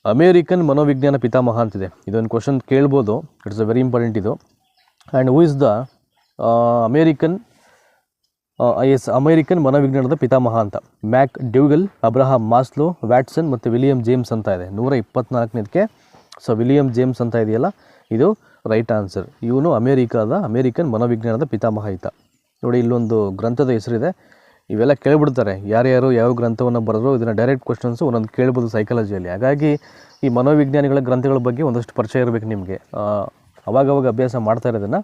Speaker 1: ಅಮೇರಿಕನ್ ಮನೋವಿಜ್ಞಾನ ಪಿತಾಮಹ ಅಂತಿದೆ. ಇದೊಂದು ಕ್ವಶನ್ ಕೇಳ್ಬೋದು. ಇಟ್ಸ್ ಅ ವೆರಿ ಇಂಪಾರ್ಟೆಂಟ್ ಇದು. And who is the American is American ಮನೋವಿಜ್ಞಾನದ ಪಿತಾಮಹ ಅಂತ. McDougall Abraham Maslow Watson ಮತ್ತು ವಿಲಿಯಂ ಜೇಮ್ಸ್ ಅಂತ ಇದೆ. ನೂರ ಇಪ್ಪತ್ನಾಲ್ಕನೇದಕ್ಕೆ. ಸೊ ವಿಲಿಯಂ ಜೇಮ್ಸ್ ಅಂತ ಇದೆಯಲ್ಲ? ಇದು ರೈಟ್ ಆನ್ಸರ್ ಇವನು ಅಮೇರಿಕಾದ, ಅಮೇರಿಕನ್ ಮನೋವಿಜ್ಞಾನದ ಪಿತಾಮಹ ಈತ ನೋಡಿ, ಇಲ್ಲೊಂದು ಗ್ರಂಥದ ಹೆಸರಿದೆ. ಇವೆಲ್ಲ ಕೇಳಿಬಿಡ್ತಾರೆ. ಯಾರ್ಯಾರು ಯಾವ ಗ್ರಂಥವನ್ನು ಬರೆದ್ರು ಇದನ್ನು ಡೈರೆಕ್ಟ್ ಕ್ವಶನ್ಸು ಒಂದೊಂದು ಕೇಳ್ಬೋದು ಸೈಕಾಲಜಿಯಲ್ಲಿ ಹಾಗಾಗಿ ಈ ಮನೋವಿಜ್ಞಾನಿಗಳ ಗ್ರಂಥಗಳ ಬಗ್ಗೆ ಒಂದಷ್ಟು ಪರಿಚಯ ಇರಬೇಕು ನಿಮಗೆ. ಅವಾಗವಾಗ ಅಭ್ಯಾಸ ಮಾಡ್ತಾ ಇರೋದನ್ನು.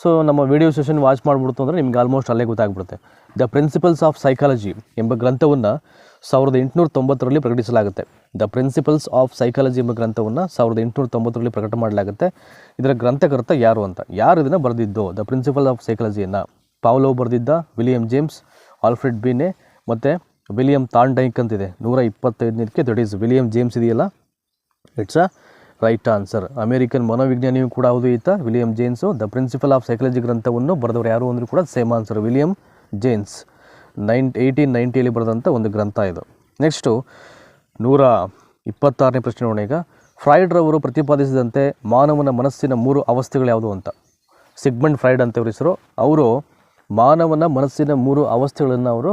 Speaker 1: ಸೊ ನಮ್ಮ ವಿಡಿಯೋ ಸೆಷನ್ ವಾಚ್ ಮಾಡಿಬಿಡ್ತು ಅಂದರೆ ನಿಮ್ಗೆ ಆಲ್ಮೋಸ್ಟ್ ಅಲ್ಲೇ ಗೊತ್ತಾಗ್ಬಿಡುತ್ತೆ. ದ ಪ್ರಿನ್ಸಿಪಲ್ಸ್ ಆಫ್ ಸೈಕಾಲಜಿ ಎಂಬ ಗ್ರಂಥವನ್ನು ಸಾವಿರದ ಎಂಟುನೂರ ತೊಂಬತ್ತರಲ್ಲಿ ಪ್ರಕಟಿಸಲಾಗುತ್ತೆ. ದ ಪ್ರಿನ್ಸಿಪಲ್ಸ್ ಆಫ್ ಸೈಕಾಲಜಿ ಎಂಬ ಗ್ರಂಥವನ್ನು ಸಾವಿರದ ಎಂಟುನೂರ ತೊಂಬತ್ತರಲ್ಲಿ ಪ್ರಕಟ ಮಾಡಲಾಗುತ್ತೆ. ಇದರ ಗ್ರಂಥಕರ್ತ ಯಾರು ಅಂತ? ಯಾರು ಇದನ್ನು ಬರೆದಿದ್ದು? ದ ಪ್ರಿನ್ಸಿಪಲ್ ಆಫ್ ಸೈಕಾಲಜಿಯನ್ನು ಪಾವ್ಲೋ ಬರೆದಿದ್ದ ವಿಲಿಯಂ ಜೇಮ್ಸ್, ಆಲ್ಫ್ರೆಡ್ ಬೀನೆ ಮತ್ತು ವಿಲಿಯಂ ತಾಂಡೈಕ್ ಅಂತಿದೆ. ನೂರ ಇಪ್ಪತ್ತೈದನೇದಕ್ಕೆ ದಟ್ ಈಸ್ ವಿಲಿಯಂ ಜೇಮ್ಸ್ ಇದೆಯಲ್ಲ? It's a right answer American ಮನೋವಿಜ್ಞಾನಿಯೂ ಕೂಡ ಹೌದು ಈತ. William James the principle of psychology ಗ್ರಂಥವನ್ನು ಬರೆದವರು ಯಾರು ಅಂದರೂ ಕೂಡ same answer William James nine eighteen ನೈಂಟಿಯಲ್ಲಿ ಬರೆದಂಥ ಒಂದು ಗ್ರಂಥ ಇದು. ನೆಕ್ಸ್ಟು ನೂರ ಇಪ್ಪತ್ತಾರನೇ ಪ್ರಶ್ನೆ ನೋಡೋಣ ಈಗ. ಫ್ರಾಯ್ಡ್ರವರು ಪ್ರತಿಪಾದಿಸಿದಂತೆ ಮಾನವನ ಮನಸ್ಸಿನ ಮೂರು ಅವಸ್ಥೆಗಳು ಯಾವುದು ಅಂತ. ಸಿಗ್ಮಂಡ್ ಫ್ರೈಡ್ ಅಂತ ಹೆಸರು. ಅವರು ಮಾನವನ ಮನಸ್ಸಿನ ಮೂರು ಅವಸ್ಥೆಗಳನ್ನು ಅವರು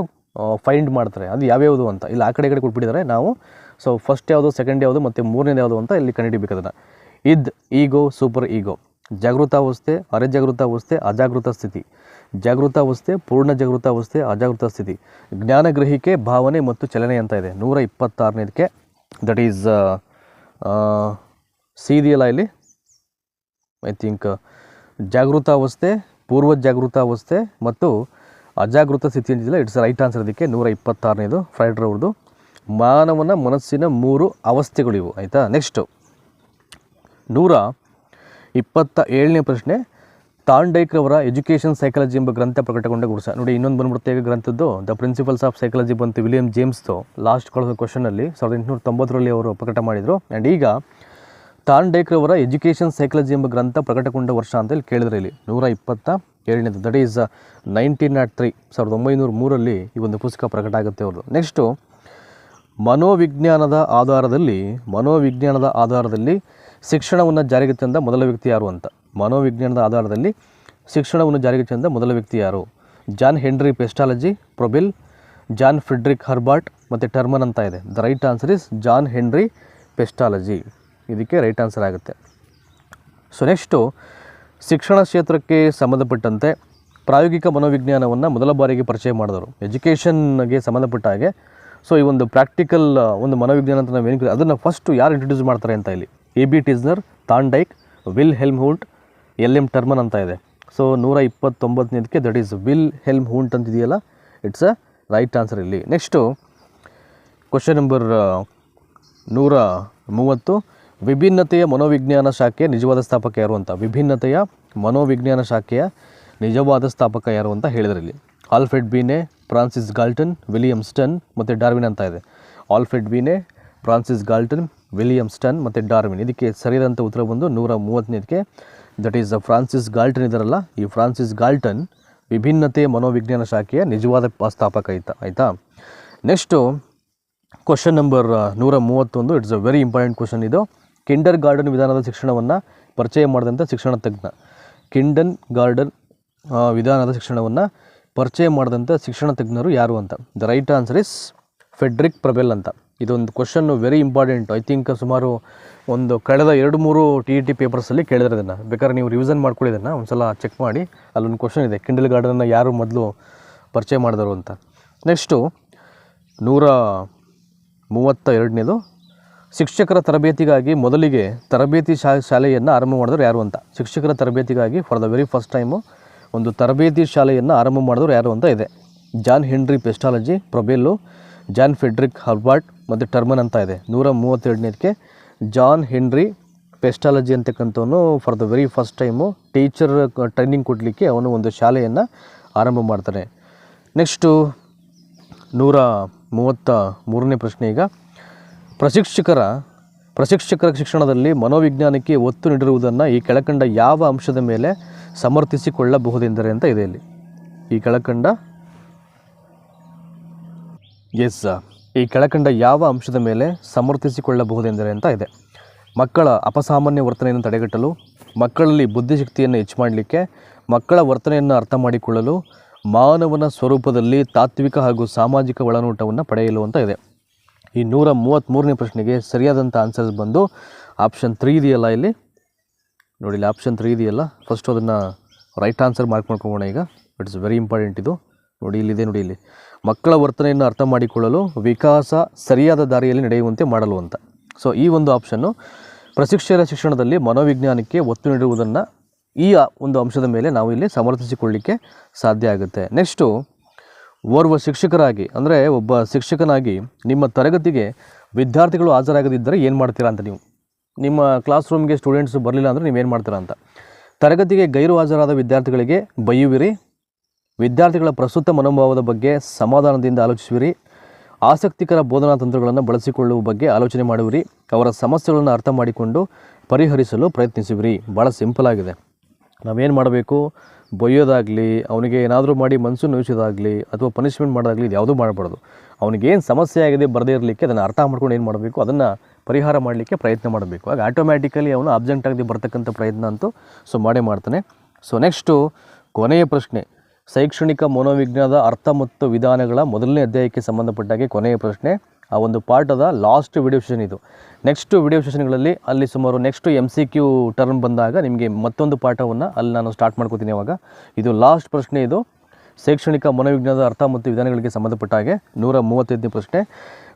Speaker 1: ಫೈಂಡ್ ಮಾಡ್ತಾರೆ. ಅದು ಯಾವ್ಯಾವುದು ಅಂತ. ಇಲ್ಲಿ, ಆ ಕಡೆ ಕಡೆ ಕೊಟ್ಬಿಟ್ಟಿದ್ದಾರೆ ನಾವು. ಸೊ ಫಸ್ಟ್ ಯಾವುದು ಸೆಕೆಂಡ್ ಯಾವುದು, ಮತ್ತು ಮೂರನೇದು ಯಾವುದು ಅಂತ ಇಲ್ಲಿ ಕಂಡುಹಿಡಿಬೇಕು ಅದನ್ನು ಇದ್ ಈಗೋ ಸೂಪರ್ ಈಗೋ ಜಾಗೃತಾವಸ್ಥೆ ಅರೆಜಾಗೃತಾವಸ್ಥೆ ಅಜಾಗೃತ ಸ್ಥಿತಿ. ಜಾಗೃತಾವಸ್ಥೆ ಪೂರ್ಣ ಜಾಗೃತಾವಸ್ಥೆ ಅಜಾಗೃತ ಸ್ಥಿತಿ. ಜ್ಞಾನ ಗ್ರಹಿಕೆ, ಭಾವನೆ ಮತ್ತು ಚಲನೆ ಅಂತ ಇದೆ. ನೂರ ಇಪ್ಪತ್ತಾರನೇದಕ್ಕೆ ದಟ್ ಈಸ್ ಸಿ ಇದೆಯಲ್ಲ ಇಲ್ಲಿ? ಐ ಥಿಂಕ್ ಜಾಗೃತಾವಸ್ಥೆ ಪೂರ್ವ ಜಾಗೃತಾವಸ್ಥೆ ಮತ್ತು ಅಜಾಗೃತ ಸ್ಥಿತಿ ಇಟ್ಸ್ ರೈಟ್ ಆನ್ಸರ್ ಇದಕ್ಕೆ ನೂರ ಇಪ್ಪತ್ತಾರನೇದು ಫ್ರೈಡ್ರ್ ಅವ್ರದ್ದು ಮಾನವನ ಮನಸ್ಸಿನ ಮೂರು ಅವಸ್ಥೆಗಳು ಇವು. ಆಯಿತಾ? ನೆಕ್ಸ್ಟು ನೂರ ಇಪ್ಪತ್ತ ಏಳನೇ ಪ್ರಶ್ನೆ. ತಾಂಡೈಕ್ರವರ ಎಜುಕೇಷನ್ ಸೈಕಾಲಜಿ ಎಂಬ ಗ್ರಂಥ ಪ್ರಕಟಗೊಂಡ ಗುರುಸ ನೋಡಿ, ಇನ್ನೊಂದು ಬಂದ್ಬಿಡುತ್ತೆ ಗ್ರಂಥದ್ದು? ದ ಪ್ರಿನ್ಸಿಪಲ್ಸ್ ಆಫ್ ಸೈಕಾಲಜಿ ಬಂತು. ವಿಲಿಯಂ ಜೇಮ್ಸ್ದು ಲಾಸ್ಟ್ ಕಳೆದ ಕ್ವಶನಲ್ಲಿ ಸಾವಿರದ ಎಂಟುನೂರ ತೊಂಬತ್ತರಲ್ಲಿ ಅವರು ಪ್ರಕಟ ಮಾಡಿದರು. ಆ್ಯಂಡ್ ಈಗ ತಾಂಡೈಕ್ರವರ ಎಜುಕೇಷನ್ ಸೈಕಾಲಜಿ ಎಂಬ ಗ್ರಂಥ ಪ್ರಕಟಗೊಂಡ ವರ್ಷ ಅಂತ ಇಲ್ಲಿ ಕೇಳಿದ್ರೆ ಇಲ್ಲಿ ನೂರ ಇಪ್ಪತ್ತ ಏಳನೇದು. That is nineteen nought three ಸಾವಿರದ ಒಂಬೈನೂರ ಮೂರಲ್ಲಿ ಈ ಒಂದು ಪುಸ್ತಕ ಪ್ರಕಟ ಆಗುತ್ತೆ ಅವರು ನೆಕ್ಸ್ಟು ಮನೋವಿಜ್ಞಾನದ ಆಧಾರದಲ್ಲಿ ಮನೋವಿಜ್ಞಾನದ ಆಧಾರದಲ್ಲಿ ಶಿಕ್ಷಣವನ್ನು ಜಾರಿಗೆ ತಂದ ಮೊದಲ ವ್ಯಕ್ತಿ ಯಾರು ಅಂತ? ಮನೋವಿಜ್ಞಾನದ ಆಧಾರದಲ್ಲಿ ಶಿಕ್ಷಣವನ್ನು ಜಾರಿಗೆ ತಂದ ಮೊದಲ ವ್ಯಕ್ತಿ ಯಾರು? John Henry Pestalozzi Froebel John Friedrich Herbart ಮತ್ತು ಟರ್ಮನ್ ಅಂತ ಇದೆ. The right answer is John Henry Pestalozzi ಇದಕ್ಕೆ ರೈಟ್ ಆನ್ಸರ್ ಆಗುತ್ತೆ. ಸೊ ನೆಕ್ಸ್ಟು ಶಿಕ್ಷಣ ಕ್ಷೇತ್ರಕ್ಕೆ ಸಂಬಂಧಪಟ್ಟಂತೆ ಪ್ರಾಯೋಗಿಕ ಮನೋವಿಜ್ಞಾನವನ್ನು ಮೊದಲ ಬಾರಿಗೆ ಪರಿಚಯ ಮಾಡಿದವರು. ಎಜುಕೇಷನ್ಗೆ ಸಂಬಂಧಪಟ್ಟ ಹಾಗೆ. ಸೊ ಈ ಒಂದು ಪ್ರಾಕ್ಟಿಕಲ್ ಒಂದು ಮನೋವಿಜ್ಞಾನ ಅಂತ ನಾವು ಏನು ಅದನ್ನು ಫಸ್ಟು ಯಾರು ಇಂಟ್ರೊಡ್ಯೂಸ್ ಮಾಡ್ತಾರೆ ಅಂತ ಇಲ್ಲಿ? E B Titchener Thorndike Wilhelm Wundt L M Terman ಅಂತ ಇದೆ. ಸೊ ನೂರ ಇಪ್ಪತ್ತೊಂಬತ್ತನೇದಕ್ಕೆ that is Wilhelm Wundt ಅಂತಿದೆಯಲ್ಲ ಇಟ್ಸ್ ಅ ರೈಟ್ ಆನ್ಸರ್ ಇಲ್ಲಿ ನೆಕ್ಸ್ಟು ಕ್ವಶನ್ ನಂಬರ್ ನೂರ ಮೂವತ್ತು. ವಿಭಿನ್ನತೆಯ ಮನೋವಿಜ್ಞಾನ ಶಾಖೆಯ ನಿಜವಾದ ಸ್ಥಾಪಕ ಯಾರು ಅಂತ? ವಿಭಿನ್ನತೆಯ ಮನೋವಿಜ್ಞಾನ ಶಾಖೆಯ ನಿಜವಾದ ಸ್ಥಾಪಕ ಯಾರು ಅಂತ ಹೇಳಿದ್ರೆ ಇಲ್ಲಿ. Alfred Binet Francis Galton William Stern ಮತ್ತು ಡಾರ್ವಿನ್ ಅಂತ ಇದೆ. Alfred Binet Francis Galton William Stern ಮತ್ತು ಡಾರ್ವಿನ್. ಇದಕ್ಕೆ ಸರಿಯಾದಂಥ ಉತ್ತರ ಬಂದು ನೂರ ಮೂವತ್ತನೇದಕ್ಕೆ ದಟ್ ಈಸ್ ಫ್ರಾನ್ಸಿಸ್ ಗಾಲ್ಟನ್ ಇದರಲ್ಲ, ಈ ಫ್ರಾನ್ಸಿಸ್ ಗಾಲ್ಟನ್ ವಿಭಿನ್ನತೆಯ ಮನೋವಿಜ್ಞಾನ ಶಾಖೆಯ ನಿಜವಾದ ಸ್ಥಾಪಕ ಆಯ್ತಾ? ಆಯಿತಾ ನೆಕ್ಸ್ಟು ಕ್ವಶನ್ ನಂಬರ್ ನೂರ ಮೂವತ್ತೊಂದು. It's a very important question ಇದು. ಕಿಂಡರ್ ಗಾರ್ಡನ್ ವಿಧಾನದ ಶಿಕ್ಷಣವನ್ನು ಪರಿಚಯ ಮಾಡಿದಂಥ ಶಿಕ್ಷಣ ತಜ್ಞ. ಕಿಂಡನ್ ಗಾರ್ಡನ್ ವಿಧಾನದ ಶಿಕ್ಷಣವನ್ನು ಪರಿಚಯ ಮಾಡಿದಂಥ ಶಿಕ್ಷಣ ತಜ್ಞರು ಯಾರು ಅಂತ? The right answer is Friedrich Froebel ಅಂತ. ಇದೊಂದು question very important I think ಸುಮಾರು ಒಂದು ಕಳೆದ ಎರಡು ಮೂರು ಟಿ ಇ ಟಿ ಪೇಪರ್ಸಲ್ಲಿ ಕೇಳಿದ್ರೆ ಅದನ್ನು. ಬೇಕಾದ್ರೆ ನೀವು ರಿವಿಷನ್ ಮಾಡ್ಕೊಳ್ಳಿ ಇದನ್ನು. ಒಂದು ಸಲ ಚೆಕ್ ಮಾಡಿ. ಅಲ್ಲೊಂದು ಕ್ವಶನ್ ಇದೆ. ಕಿಂಡಲ್ ಗಾರ್ಡನ್ನು ಯಾರು ಮೊದಲು ಪರಿಚಯ ಮಾಡಿದರು ಅಂತ? ನೆಕ್ಸ್ಟು ನೂರ ಮೂವತ್ತ ಎರಡನೇದು ಶಿಕ್ಷಕರ ತರಬೇತಿಗಾಗಿ ಮೊದಲಿಗೆ ತರಬೇತಿ ಶಾ, ಶಾಲೆಯನ್ನು ಆರಂಭ ಮಾಡಿದವರು ಯಾರು ಅಂತ. ಶಿಕ್ಷಕರ ತರಬೇತಿಗಾಗಿ for the very first time ಒಂದು ತರಬೇತಿ ಶಾಲೆಯನ್ನು ಆರಂಭ ಮಾಡಿದವರು ಯಾರು ಅಂತ ಇದೆ. John Henry Pestalozzi, Froebel, John Friedrich Herbart ಮತ್ತು ಟರ್ಮನ್ ಅಂತ ಇದೆ. ನೂರ ಮೂವತ್ತೆರಡನೇದಕ್ಕೆ John Henry Pestalozzi ಅಂತಕ್ಕಂಥವನು for the very first time teacher training ಕೊಡಲಿಕ್ಕೆ ಅವನು ಒಂದು ಶಾಲೆಯನ್ನು ಆರಂಭ ಮಾಡ್ತಾನೆ. ನೆಕ್ಸ್ಟು ನೂರ ಮೂವತ್ತ ಮೂರನೇ ಪ್ರಶ್ನೆ ಈಗ. ಪ್ರಶಿಕ್ಷಕರ ಪ್ರಶಿಕ್ಷಕರ ಶಿಕ್ಷಣದಲ್ಲಿ ಮನೋವಿಜ್ಞಾನಕ್ಕೆ ಒತ್ತು ನೀಡಿರುವುದನ್ನು ಈ ಕೆಳಕಂಡ ಯಾವ ಅಂಶದ ಮೇಲೆ ಸಮರ್ಥಿಸಿಕೊಳ್ಳಬಹುದೆಂದರೆ ಅಂತ ಇದೆ ಇಲ್ಲಿ. ಈ ಕೆಳಕಂಡ, ಎಸ್ ಈ ಕೆಳಕಂಡ ಯಾವ ಅಂಶದ ಮೇಲೆ ಸಮರ್ಥಿಸಿಕೊಳ್ಳಬಹುದೆಂದರೆ ಅಂತ ಇದೆ. ಮಕ್ಕಳ ಅಪಸಾಮಾನ್ಯ ವರ್ತನೆಯನ್ನು ತಡೆಗಟ್ಟಲು, ಮಕ್ಕಳಲ್ಲಿ ಬುದ್ಧಿಶಕ್ತಿಯನ್ನು ಹೆಚ್ಚು ಮಾಡಲಿಕ್ಕೆ, ಮಕ್ಕಳ ವರ್ತನೆಯನ್ನು ಅರ್ಥ ಮಾಡಿಕೊಳ್ಳಲು, ಮಾನವನ ಸ್ವರೂಪದಲ್ಲಿ ತಾತ್ವಿಕ ಹಾಗೂ ಸಾಮಾಜಿಕ ಒಳನೋಟವನ್ನು ಪಡೆಯಲು ಅಂತ ಇದೆ. ಈ ನೂರ ಮೂವತ್ತ್ಮೂರನೇ ಪ್ರಶ್ನೆಗೆ ಸರಿಯಾದಂಥ ಆನ್ಸರ್ಸ್ ಬಂದು ಆಪ್ಷನ್ ತ್ರೀ ಇದೆಯಲ್ಲ ಇಲ್ಲಿ? ನೋಡಿ ಇಲ್ಲಿ ಆಪ್ಷನ್ ತ್ರೀ ಇದೆಯಲ್ಲ? ಫಸ್ಟ್ ಅದನ್ನು ರೈಟ್ ಆನ್ಸರ್ ಮಾರ್ಕ್ ಮಾಡ್ಕೊಳ್ಳೋಣ ಈಗ. ಇಟ್ಸ್ ವೆರಿ ಇಂಪಾರ್ಟೆಂಟ್ ಇದು. ನೋಡಿ, ಇಲ್ಲಿದೆ, ನೋಡಿ ಇಲ್ಲಿ. ಮಕ್ಕಳ ವರ್ತನೆಯನ್ನು ಅರ್ಥ ಮಾಡಿಕೊಳ್ಳಲು ವಿಕಾಸ ಸರಿಯಾದ ದಾರಿಯಲ್ಲಿ ನಡೆಯುವಂತೆ ಮಾಡಲು ಅಂತ. ಸೊ ಈ ಒಂದು ಆಪ್ಷನ್ನು ಪ್ರಶಿಕ್ಷರ ಶಿಕ್ಷಣದಲ್ಲಿ ಮನೋವಿಜ್ಞಾನಕ್ಕೆ ಒತ್ತು ನೀಡುವುದನ್ನು ಈ ಒಂದು ಅಂಶದ ಮೇಲೆ ನಾವು ಇಲ್ಲಿ ಸಮರ್ಥಿಸಿಕೊಳ್ಳಿಕ್ಕೆ ಸಾಧ್ಯ ಆಗುತ್ತೆ. ನೆಕ್ಸ್ಟು ಓರ್ವ ಶಿಕ್ಷಕರಾಗಿ, ಅಂದರೆ ಒಬ್ಬ ಶಿಕ್ಷಕನಾಗಿ ನಿಮ್ಮ ತರಗತಿಗೆ ವಿದ್ಯಾರ್ಥಿಗಳು ಹಾಜರಾಗದಿದ್ದರೆ ಏನು ಮಾಡ್ತೀರಾ ಅಂತ ನೀವು? ನಿಮ್ಮ ಕ್ಲಾಸ್ ರೂಮ್ಗೆ ಸ್ಟೂಡೆಂಟ್ಸ್ ಬರಲಿಲ್ಲ ಅಂದರೆ ನೀವೇನು ಮಾಡ್ತೀರಾ ಅಂತ? ತರಗತಿಗೆ ಗೈರು ಹಾಜರಾದ ವಿದ್ಯಾರ್ಥಿಗಳಿಗೆ ಬೈಯುವಿರಿ. ವಿದ್ಯಾರ್ಥಿಗಳ ಪ್ರಸ್ತುತ ಮನೋಭಾವದ ಬಗ್ಗೆ ಸಮಾಧಾನದಿಂದ ಆಲೋಚಿಸುವಿರಿ. ಆಸಕ್ತಿಕರ ಬೋಧನಾ ತಂತ್ರಗಳನ್ನು ಬಳಸಿಕೊಳ್ಳುವ ಬಗ್ಗೆ ಆಲೋಚನೆ ಮಾಡುವಿರಿ. ಅವರ ಸಮಸ್ಯೆಗಳನ್ನು ಅರ್ಥ ಮಾಡಿಕೊಂಡು ಪರಿಹರಿಸಲು ಪ್ರಯತ್ನಿಸುವಿರಿ. ಭಾಳ ಸಿಂಪಲ್ ಆಗಿದೆ. ನಾವೇನು ಮಾಡಬೇಕು? ಬೈಯೋದಾಗಲಿ ಅವನಿಗೆ ಏನಾದರೂ ಮಾಡಿ ಮನಸ್ಸು ನೋಯಿಸೋದಾಗಲಿ ಅಥವಾ ಪನಿಷ್ಮೆಂಟ್ ಮಾಡೋದಾಗಲಿ ಇದು ಯಾವುದೂ ಮಾಡಬಾರ್ದು. ಅವನಿಗೇನು ಸಮಸ್ಯೆ ಆಗಿದೆ ಬರದೇ ಇರಲಿಕ್ಕೆ ಅದನ್ನು ಅರ್ಥ ಮಾಡ್ಕೊಂಡು ಏನು ಮಾಡಬೇಕು, ಅದನ್ನು ಪರಿಹಾರ ಮಾಡಲಿಕ್ಕೆ ಪ್ರಯತ್ನ ಮಾಡಬೇಕು. ಆಗ ಆಟೋಮ್ಯಾಟಿಕಲಿ ಅವನು ಅಬ್ಸೆಂಟ್ ಆಗದೆ ಬರ್ತಕ್ಕಂಥ ಪ್ರಯತ್ನ ಅಂತೂ ಸೊ ಮಾಡೇ ಮಾಡ್ತಾನೆ. ಸೊ ನೆಕ್ಸ್ಟು ಕೊನೆಯ ಪ್ರಶ್ನೆ, ಶೈಕ್ಷಣಿಕ ಮನೋವಿಜ್ಞಾನದ ಅರ್ಥ ಮತ್ತು ವಿಧಾನಗಳ ಮೊದಲನೇ ಅಧ್ಯಾಯಕ್ಕೆ ಸಂಬಂಧಪಟ್ಟಾಗೆ ಕೊನೆಯ ಪ್ರಶ್ನೆ, ಆ ಒಂದು ಪಾಠದ ಲಾಸ್ಟ್ ವಿಡಿಯೋ ಸೆಷನ್ ಇದು. ನೆಕ್ಸ್ಟ್ ವಿಡಿಯೋ ಸೆಷನ್ಗಳಲ್ಲಿ ಅಲ್ಲಿ ಸುಮಾರು next M C Q term ಬಂದಾಗ ನಿಮಗೆ ಮತ್ತೊಂದು ಪಾಠವನ್ನು ಅಲ್ಲಿ ನಾನು ಸ್ಟಾರ್ಟ್ ಮಾಡ್ಕೋತೀನಿ ಅವಾಗ ಇದು ಲಾಸ್ಟ್ ಪ್ರಶ್ನೆ ಇದು. ಶೈಕ್ಷಣಿಕ ಮನೋವಿಜ್ಞಾನದ ಅರ್ಥ ಮತ್ತು ವಿಧಾನಗಳಿಗೆ ಸಂಬಂಧಪಟ್ಟ ಹಾಗೆ ನೂರ ಮೂವತ್ತೈದನೇ ಪ್ರಶ್ನೆ.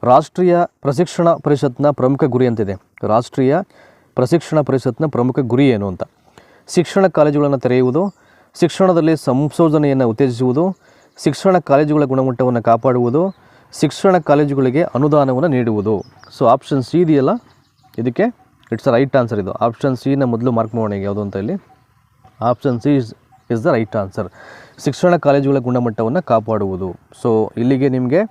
Speaker 1: ರಾಷ್ಟ್ರೀಯ ಪ್ರಶಿಕ್ಷಣ ಪರಿಷತ್ನ ಪ್ರಮುಖ ಗುರಿ ಅಂತಿದೆ ರಾಷ್ಟ್ರೀಯ ಪ್ರಶಿಕ್ಷಣ ಪರಿಷತ್ನ ಪ್ರಮುಖ ಗುರಿ ಏನು ಅಂತ? ಶಿಕ್ಷಣ ಕಾಲೇಜುಗಳನ್ನು ತೆರೆಯುವುದು, ಶಿಕ್ಷಣದಲ್ಲಿ ಸಂಶೋಧನೆಯನ್ನು ಉತ್ತೇಜಿಸುವುದು, ಶಿಕ್ಷಣ ಕಾಲೇಜುಗಳ ಗುಣಮಟ್ಟವನ್ನು ಕಾಪಾಡುವುದು ಶಿಕ್ಷಣ ಕಾಲೇಜುಗಳಿಗೆ ಅನುದಾನವನ್ನು ನೀಡುವುದು. ಸೊ ಆಪ್ಷನ್ ಸಿ ಇದೆಯಲ್ಲ? ಇದಕ್ಕೆ ಇಟ್ಸ್ ಅ ರೈಟ್ ಆನ್ಸರ್ ಇದು. ಆಪ್ಷನ್ ಸಿನ ಮೊದಲು ಮಾರ್ಕ್ ಮಾಡೋಣ ಯಾವುದು ಅಂತ ಇಲ್ಲಿ option C is is the right answer ಶಿಕ್ಷಣ ಕಾಲೇಜುಗಳ ಗುಣಮಟ್ಟವನ್ನು ಕಾಪಾಡುವುದು. ಸೊ ಇಲ್ಲಿಗೆ ನಿಮಗೆ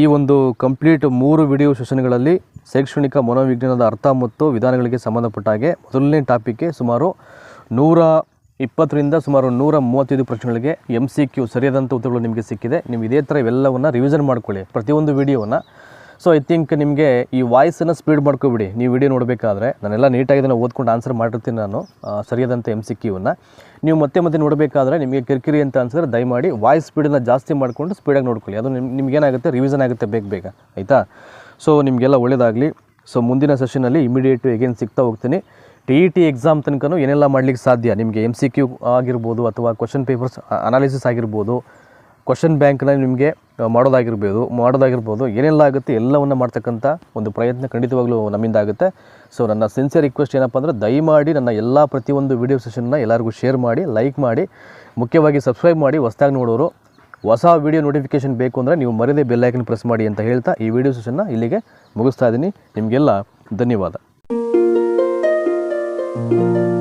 Speaker 1: ಈ ಒಂದು ಕಂಪ್ಲೀಟ್ ಮೂರು ವಿಡಿಯೋ ಸೆಷನ್ಗಳಲ್ಲಿ ಶೈಕ್ಷಣಿಕ ಮನೋವಿಜ್ಞಾನದ ಅರ್ಥ ಮತ್ತು ವಿಧಾನಗಳಿಗೆ ಸಂಬಂಧಪಟ್ಟ ಹಾಗೆ ಮೊದಲನೇ ಟಾಪಿಕ್ಗೆ ಸುಮಾರು ನೂರ ಇಪ್ಪತ್ತರಿಂದ ಸುಮಾರು ನೂರ ಮೂವತ್ತೈದು ಪ್ರಶ್ನೆಗಳಿಗೆ ಎಂ ಸಿ ಕ್ಯೂ ಸರಿಯಾದಂಥ ಉತ್ತರಗಳು ನಿಮಗೆ ಸಿಕ್ಕಿದೆ. ನೀವು ಇದೇ ಥರ ಇವೆಲ್ಲವನ್ನು ರಿವಿಷನ್ ಮಾಡ್ಕೊಳ್ಳಿ. ಪ್ರತಿಯೊಂದು ವಿಡಿಯೋವನ್ನು. ಸೊ ಐ ಥಿಂಕ್ ನಿಮಗೆ ಈ ವಾಯ್ಸನ್ನು ಸ್ಪೀಡ್ ಮಾಡ್ಕೊಬಿಡಿ. ನೀವು ವಿಡಿಯೋ ನೋಡಬೇಕಾದ್ರೆ. ನಾನೆಲ್ಲ ನೀಟಾಗಿ ಇದನ್ನು ಓದ್ಕೊಂಡು ಆನ್ಸರ್ ಮಾಡಿರ್ತೀನಿ ನಾನು. ಸರಿಯಾದಂಥ ಎಂ ಸಿ ಕ್ಯೂವನ್ನು ನೀವು ಮತ್ತೆ ಮತ್ತೆ ನೋಡಬೇಕಾದ್ರೆ ನಿಮಗೆ ಕಿರಿಕಿರಿ ಅಂತ ಅನ್ಸಿದ್ರೆ ದಯಮಾಡಿ ವಾಯ್ಸ್ ಸ್ಪೀಡನ್ನು ಜಾಸ್ತಿ ಮಾಡಿಕೊಂಡು ಸ್ಪೀಡಾಗಿ ನೋಡ್ಕೊಳ್ಳಿ. ಅದು ನಿಮ್, ನಿಮಗೇನಾಗುತ್ತೆ? ರಿವಿಷನ್ ಆಗುತ್ತೆ ಬೇಗ ಬೇಗ. ಆಯಿತಾ? ಸೊ ನಿಮಗೆಲ್ಲ ಒಳ್ಳೆಯದಾಗಲಿ ಸೊ ಮುಂದಿನ ಸೆಷನಲ್ಲಿ ಇಮಿಡಿಯೇಟ್ ಎಗೇನ್ ಸಿಗ್ತಾ ಹೋಗ್ತೀನಿ. ಟಿ ಇ ಟಿ ಎಕ್ಸಾಮ್ ತನಕ ಏನೆಲ್ಲ ಮಾಡಲಿಕ್ಕೆ ಸಾಧ್ಯ? ನಿಮಗೆ ಎಂ ಸಿ ಕ್ಯೂ ಆಗಿರ್ಬೋದು ಅಥವಾ ಕ್ವಶನ್ ಪೇಪರ್ಸ್ ಅನಾಲಿಸಿಸ್ ಆಗಿರ್ಬೋದು ಕ್ವಶನ್ ಬ್ಯಾಂಕ್ನ ನಿಮಗೆ ಮಾಡೋದಾಗಿರ್ಬೋದು ಮಾಡೋದಾಗಿರ್ಬೋದು, ಏನೆಲ್ಲ ಆಗುತ್ತೆ ಎಲ್ಲವನ್ನು ಮಾಡ್ತಕ್ಕಂಥ ಒಂದು ಪ್ರಯತ್ನ ಖಂಡಿತವಾಗ್ಲೂ ನಮ್ಮಿಂದ ಆಗುತ್ತೆ. ಸೊ ನನ್ನ ಸಿನ್ಸಿಯರ್ ರಿಕ್ವೆಸ್ಟ್ ಏನಪ್ಪ ಅಂದರೆ ದಯಮಾಡಿ ನನ್ನ ಎಲ್ಲ ಪ್ರತಿಯೊಂದು ವಿಡಿಯೋ ಸೆಷನ್ನ ಎಲ್ಲರಿಗೂ ಶೇರ್ ಮಾಡಿ ಲೈಕ್ ಮಾಡಿ, ಮುಖ್ಯವಾಗಿ ಸಬ್ಸ್ಕ್ರೈಬ್ ಮಾಡಿ, ಹೊಸದಾಗಿ ನೋಡೋರು, ಹೊಸ ವಿಡಿಯೋ ನೋಟಿಫಿಕೇಶನ್ ಬೇಕು ಅಂದರೆ ನೀವು ಮರದೇ ಬೆಲ್ಲೈಕನ್ ಪ್ರೆಸ್ ಮಾಡಿ ಅಂತ ಹೇಳ್ತಾ ಈ ವಿಡಿಯೋ ಸೆಷನ್ನ ಇಲ್ಲಿಗೆ ಮುಗಿಸ್ತಾ ಇದ್ದೀನಿ. ನಿಮಗೆಲ್ಲ ಧನ್ಯವಾದ. Thank you.